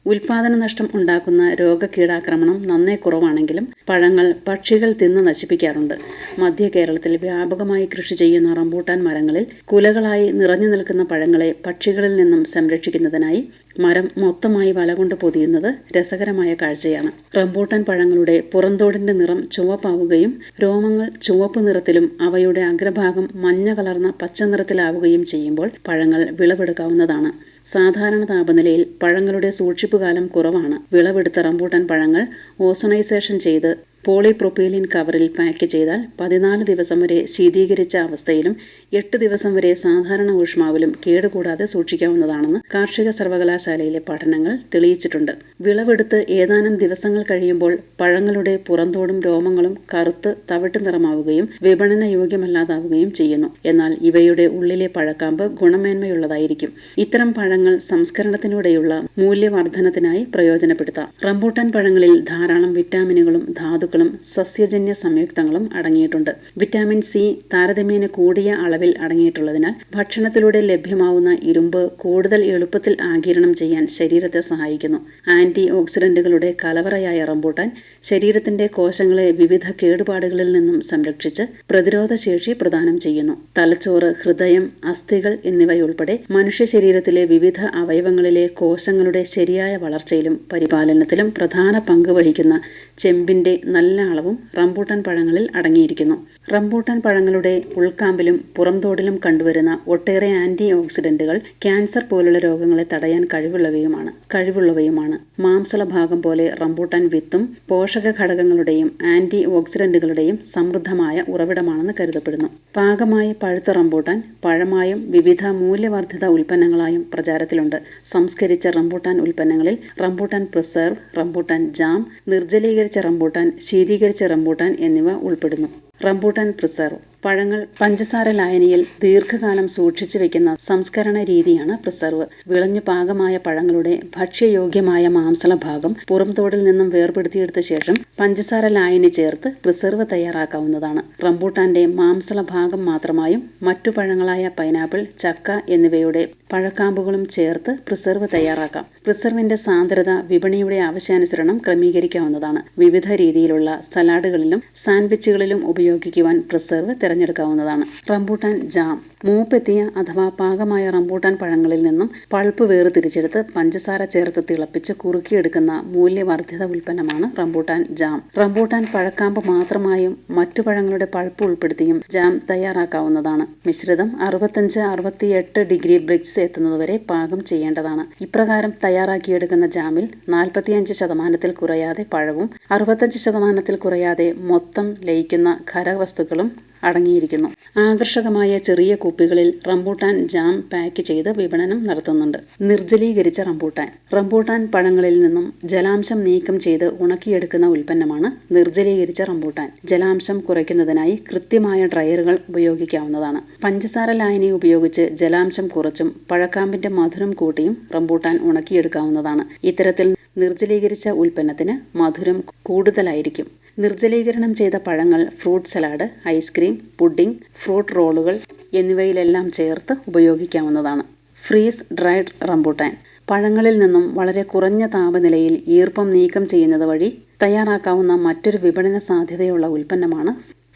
ഉൽപാദന നഷ്ടം ഉണ്ടാക്കുന്ന രോഗകീടാക്രമണം നന്നേ കുറവാണെങ്കിലും പഴങ്ങൾ പക്ഷികൾ തിന്ന് നശിപ്പിക്കാറുണ്ട്. മധ്യ കേരളത്തിൽ വ്യാപകമായി കൃഷി ചെയ്യുന്ന റംബൂട്ടാൻ മരങ്ങളിൽ കുലകളായി നിറഞ്ഞു നിൽക്കുന്ന പഴങ്ങളെ പക്ഷികളിൽ നിന്നും സംരക്ഷിക്കുന്നതിനായി മരം മൊത്തമായി വലകൊണ്ട് പൊതിയുന്നത് രസകരമായ കാഴ്ചയാണ്. റംബൂട്ടാൻ പഴങ്ങളുടെ പുറന്തോടിന്റെ നിറം ചുവപ്പാവുകയും രോമങ്ങൾ ചുവപ്പ് നിറത്തിലും അവയുടെ അഗ്രഭാഗം മഞ്ഞ കലർന്ന പച്ച നിറത്തിലാവുകയും ചെയ്യുമ്പോൾ പഴങ്ങൾ വിളവെടുക്കാവുന്നതാണ്. സാധാരണ താപനിലയിൽ പഴങ്ങളുടെ സൂക്ഷിപ്പുകാലം കുറവാണ്. വിളവെടുത്ത റംബൂട്ടാൻ പഴങ്ങൾ ഓസണൈസേഷൻ ചെയ്ത് പോളിപ്രൊപ്പൈലിൻ കവറിൽ പാക്ക് ചെയ്താൽ പതിനാല് ദിവസം വരെ ശീതീകരിച്ച അവസ്ഥയിലും എട്ട് ദിവസം വരെ സാധാരണ ഊഷ്മാവിലും കേടുകൂടാതെ സൂക്ഷിക്കാവുന്നതാണെന്ന് കാർഷിക സർവകലാശാലയിലെ പഠനങ്ങൾ തെളിയിച്ചിട്ടുണ്ട്. വിളവെടുത്ത് ഏതാനും ദിവസങ്ങൾ കഴിയുമ്പോൾ പഴങ്ങളുടെ പുറന്തോടും രോമങ്ങളും കറുത്ത് തവിട്ട് നിറമാവുകയും വിപണന യോഗ്യമല്ലാതാവുകയും ചെയ്യുന്നു. എന്നാൽ ഇവയുടെ ഉള്ളിലെ പഴക്കാമ്പ് ഗുണമേന്മയുള്ളതായിരിക്കും. ഇത്തരം പഴങ്ങൾ സംസ്കരണത്തിലൂടെയുള്ള മൂല്യവർദ്ധനത്തിനായി പ്രയോജനപ്പെടുത്താം. റംബൂട്ടാൻ പഴങ്ങളിൽ ധാരാളം വിറ്റാമിനുകളും ധാതുക്കളും സസ്യജന്യ സംയുക്തങ്ങളും അടങ്ങിയിട്ടുണ്ട്. വിറ്റാമിൻ സി താരതമ്യേന കൂടിയ അളവിൽ അടങ്ങിയിട്ടുള്ളതിനാൽ ഭക്ഷണത്തിലൂടെ ലഭ്യമാവുന്ന ഇരുമ്പ് കൂടുതൽ എളുപ്പത്തിൽ ആകിരണം ചെയ്യാൻ ശരീരത്തെ സഹായിക്കുന്നു. ആന്റി ഓക്സിഡന്റുകളുടെ കലവറയായ റംബൂട്ടാൻ ശരീരത്തിന്റെ കോശങ്ങളെ വിവിധ കേടുപാടുകളിൽ നിന്നും സംരക്ഷിച്ച് പ്രതിരോധ ശേഷി പ്രദാനം ചെയ്യുന്നു. തലച്ചോറ് ഹൃദയം അസ്ഥികൾ എന്നിവയുൾപ്പെടെ മനുഷ്യ ശരീരത്തിലെ വിവിധ അവയവങ്ങളിലെ കോശങ്ങളുടെ ശരിയായ വളർച്ചയിലും പരിപാലനത്തിലും പ്രധാന പങ്ക് വഹിക്കുന്ന ചെമ്പിന്റെ നല്ല അളവും റംബൂട്ടാൻ പഴങ്ങളിൽ അടങ്ങിയിരിക്കുന്നു. റംബൂട്ടാൻ പഴങ്ങളുടെ ഉൾക്കാമ്പിലും പുറംതോടിലും കണ്ടുവരുന്ന ഒട്ടേറെ ആന്റി ഓക്സിഡന്റുകൾ ക്യാൻസർ പോലുള്ള രോഗങ്ങളെ തടയാൻ കഴിവുള്ളവയുമാണ്. കഴിവുള്ളവയുമാണ്. മാംസള ഭാഗം പോലെ റംബൂട്ടാൻ വിത്തും പോഷക ഘടകങ്ങളുടെയും ആന്റി ഓക്സിഡന്റുകളുടെയും സമൃദ്ധമായ ഉറവിടമാണെന്ന് കരുതപ്പെടുന്നു. പാകമായി പഴുത്ത റംബൂട്ടാൻ പഴമായും വിവിധ മൂല്യവർദ്ധിത ഉൽപ്പന്നങ്ങളായും പ്രചാരത്തിലുണ്ട്. സംസ്കരിച്ച റംബൂട്ടാൻ ഉൽപ്പന്നങ്ങളിൽ റംബൂട്ടാൻ പ്രിസർവ് റംബൂട്ടാൻ ജാം നിർജലീകരിച്ച റംബൂട്ടാൻ ശീതീകരിച്ച റംബൂട്ടാൻ എന്നിവ ഉൾപ്പെടുന്നു. റംബൂട്ടാൻ പ്രിസർവ് പഴങ്ങൾ പഞ്ചസാര ലായനിയിൽ ദീർഘകാലം സൂക്ഷിച്ചു വെക്കുന്ന സംസ്കരണ രീതിയാണ് പ്രിസർവ്. വിളഞ്ഞു പാകമായ പഴങ്ങളുടെ ഭക്ഷ്യയോഗ്യമായ മാംസള ഭാഗം പുറംതോടിൽ നിന്നും വേർപെടുത്തിയെടുത്ത ശേഷം പഞ്ചസാര ലായനി ചേർത്ത് പ്രിസർവ് തയ്യാറാക്കാവുന്നതാണ്. റംബൂട്ടാന്റെ മാംസള ഭാഗം മാത്രമായും മറ്റു പഴങ്ങളായ പൈനാപ്പിൾ ചക്ക എന്നിവയുടെ പഴക്കാമ്പുകളും ചേർത്ത് പ്രിസർവ് തയ്യാറാക്കാം. പ്രിസർവിന്റെ സാന്ദ്രത വിപണിയുടെ ആവശ്യാനുസരണം ക്രമീകരിക്കാവുന്നതാണ്. വിവിധ രീതിയിലുള്ള സലാഡുകളിലും സാൻഡ്വിച്ചുകളിലും ഉപയോഗിക്കുവാൻ പ്രിസർവ് തിരഞ്ഞെടുക്കാവുന്നതാണ്. Rambutan jam. മൂപ്പെത്തിയ അഥവാ പാകമായ റംബൂട്ടാൻ പഴങ്ങളിൽ നിന്നും പൾപ്പ് വേർതിരിച്ചെടുത്ത് പഞ്ചസാര ചേർത്ത് തിളപ്പിച്ച് കുറുക്കിയെടുക്കുന്ന മൂല്യവർദ്ധിത ഉൽപ്പന്നമാണ് റംബൂട്ടാൻ ജാം. റംബൂട്ടാൻ പഴക്കാമ്പ് മാത്രമായും മറ്റു പഴങ്ങളുടെ പൾപ്പ് ഉൾപ്പെടുത്തിയും ജാം തയ്യാറാക്കാവുന്നതാണ്. മിശ്രിതം അറുപത്തഞ്ച് അറുപത്തിയെട്ട് ഡിഗ്രി ബ്രിക്സ് എത്തുന്നതുവരെ പാകം ചെയ്യേണ്ടതാണ്. ഇപ്രകാരം തയ്യാറാക്കിയെടുക്കുന്ന ജാമിൽ നാൽപ്പത്തിയഞ്ച് ശതമാനത്തിൽ കുറയാതെ പഴവും അറുപത്തഞ്ച് ശതമാനത്തിൽ കുറയാതെ മൊത്തം ലയിക്കുന്ന ഖരവസ്തുക്കളും അടങ്ങിയിരിക്കുന്നു. ആകർഷകമായ ചെറിയ കുപ്പികളിൽ റംബൂട്ടാൻ ജാം പാക്ക് ചെയ്ത് വിപണനം നടത്തുന്നുണ്ട്. നിർജലീകരിച്ച റംബൂട്ടാൻ. റംബൂട്ടാൻ പഴങ്ങളിൽ നിന്നും ജലാംശം നീക്കം ചെയ്ത് ഉണക്കിയെടുക്കുന്ന ഉൽപ്പന്നമാണ് നിർജലീകരിച്ച റംബൂട്ടാൻ. ജലാംശം കുറയ്ക്കുന്നതിനായി കൃത്യമായ ഡ്രയറുകൾ ഉപയോഗിക്കാവുന്നതാണ്. പഞ്ചസാര ലായനി ഉപയോഗിച്ച് ജലാംശം കുറച്ചും പഴക്കാമ്പിന്റെ മധുരം കൂട്ടിയും റംബൂട്ടാൻ ഉണക്കിയെടുക്കാവുന്നതാണ്. ഇത്തരത്തിൽ നിർജലീകരിച്ച ഉൽപ്പന്നത്തിന് മധുരം കൂടുതലായിരിക്കും. നിർജലീകരണം ചെയ്ത പഴങ്ങൾ fruit salad ice cream pudding fruit റോളുകൾ എന്നിവയിലെല്ലാം ചേർത്ത് ഉപയോഗിക്കാവുന്നതാണ്. Freeze dried rambutan. പഴങ്ങളിൽ നിന്നും വളരെ കുറഞ്ഞ താപനിലയിൽ ഈർപ്പം നീക്കം ചെയ്യുന്നത് വഴി തയ്യാറാക്കാവുന്ന മറ്റൊരു വിപണന സാധ്യതയുള്ള ഉൽപ്പന്നമാണ്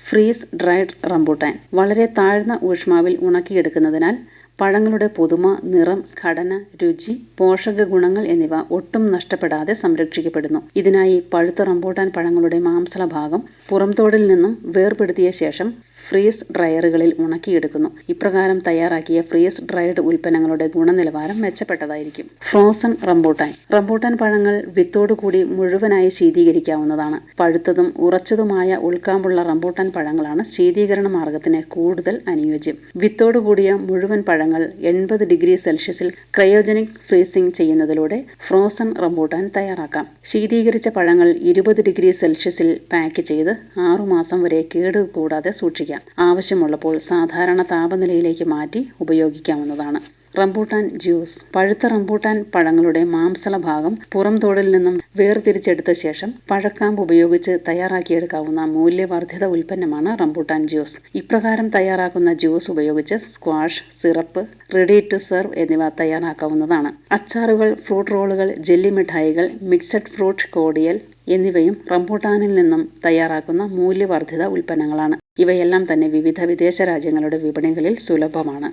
ഫ്രീസ് ഡ്രൈഡ് റംബൂട്ടാൻ. വളരെ താഴ്ന്ന ഊഷ്മാവിൽ ഉണക്കിയെടുക്കുന്നതിനാൽ പഴങ്ങളുടെ പുതുമ നിറം ഘടന രുചി പോഷക ഗുണങ്ങൾ എന്നിവ ഒട്ടും നഷ്ടപ്പെടാതെ സംരക്ഷിക്കപ്പെടുന്നു. ഇതിനായി പഴുത്ത റംബൂട്ടാൻ പഴങ്ങളുടെ മാംസള ഭാഗം പുറംതോടിൽ നിന്നും വേർപെടുത്തിയ ശേഷം ഫ്രീസ് ഡ്രയറുകളിൽ ഉണക്കിയെടുക്കുന്നു. ഇപ്രകാരം തയ്യാറാക്കിയ ഫ്രീസ് ഡ്രൈഡ് ഉൽപ്പന്നങ്ങളുടെ ഗുണനിലവാരം മെച്ചപ്പെട്ടതായിരിക്കും. Frozen rambutan. റംബൂട്ടാൻ പഴങ്ങൾ വിത്തോടുകൂടി മുഴുവനായി ശീതീകരിക്കാവുന്നതാണ്. പഴുത്തതും ഉറച്ചതുമായ ഉൾക്കാമ്പുള്ള റംബൂട്ടാൻ പഴങ്ങളാണ് ശീതീകരണ മാർഗത്തിന് കൂടുതൽ അനുയോജ്യം. വിത്തോടുകൂടിയ മുഴുവൻ പഴങ്ങൾ എൺപത് ഡിഗ്രി സെൽഷ്യസിൽ ക്രയോജനിക് ഫ്രീസിംഗ് ചെയ്യുന്നതിലൂടെ ഫ്രോസൺ റംബൂട്ടാൻ തയ്യാറാക്കാം. ശീതീകരിച്ച പഴങ്ങൾ ഇരുപത് ഡിഗ്രി സെൽഷ്യസിൽ പാക്ക് ചെയ്ത് ആറുമാസം വരെ കേട് കൂടാതെ സൂക്ഷിക്കാം ആവശ്യമുള്ളപ്പോൾ സാധാരണ താപനിലയിലേക്ക് മാറ്റി ഉപയോഗിക്കാവുന്നതാണ്. Rambutan juice. പഴുത്ത റംബൂട്ടാൻ പഴങ്ങളുടെ മാംസള ഭാഗം പുറം തോടിൽ നിന്നും വേർതിരിച്ചെടുത്ത ശേഷം പഴക്കാമ്പ് ഉപയോഗിച്ച് തയ്യാറാക്കിയെടുക്കാവുന്ന മൂല്യവർദ്ധിത ഉൽപ്പന്നമാണ് റംബൂട്ടാൻ ജ്യൂസ്. ഇപ്രകാരം തയ്യാറാക്കുന്ന ജ്യൂസ് ഉപയോഗിച്ച് squash syrup ready to serve എന്നിവ തയ്യാറാക്കാവുന്നതാണ്. അച്ചാറുകൾ ഫ്രൂട്ട് റോളുകൾ ജെല്ലി മിഠായികൾ മിക്സഡ് ഫ്രൂട്ട് കോടിയൽ എന്നിവയും റംബൂട്ടാനിൽ നിന്നും തയ്യാറാക്കുന്ന മൂല്യവർദ്ധിത ഉൽപ്പന്നങ്ങളാണ്. ഇവയെല്ലാം തന്നെ വിവിധ വിദേശ രാജ്യങ്ങളുടെ വിപണികളിൽ സുലഭമാണ്.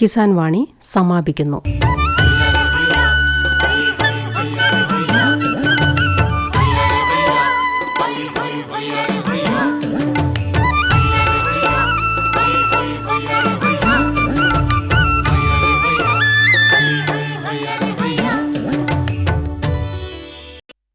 കിസാൻ വാണി സമാപിക്കുന്നു.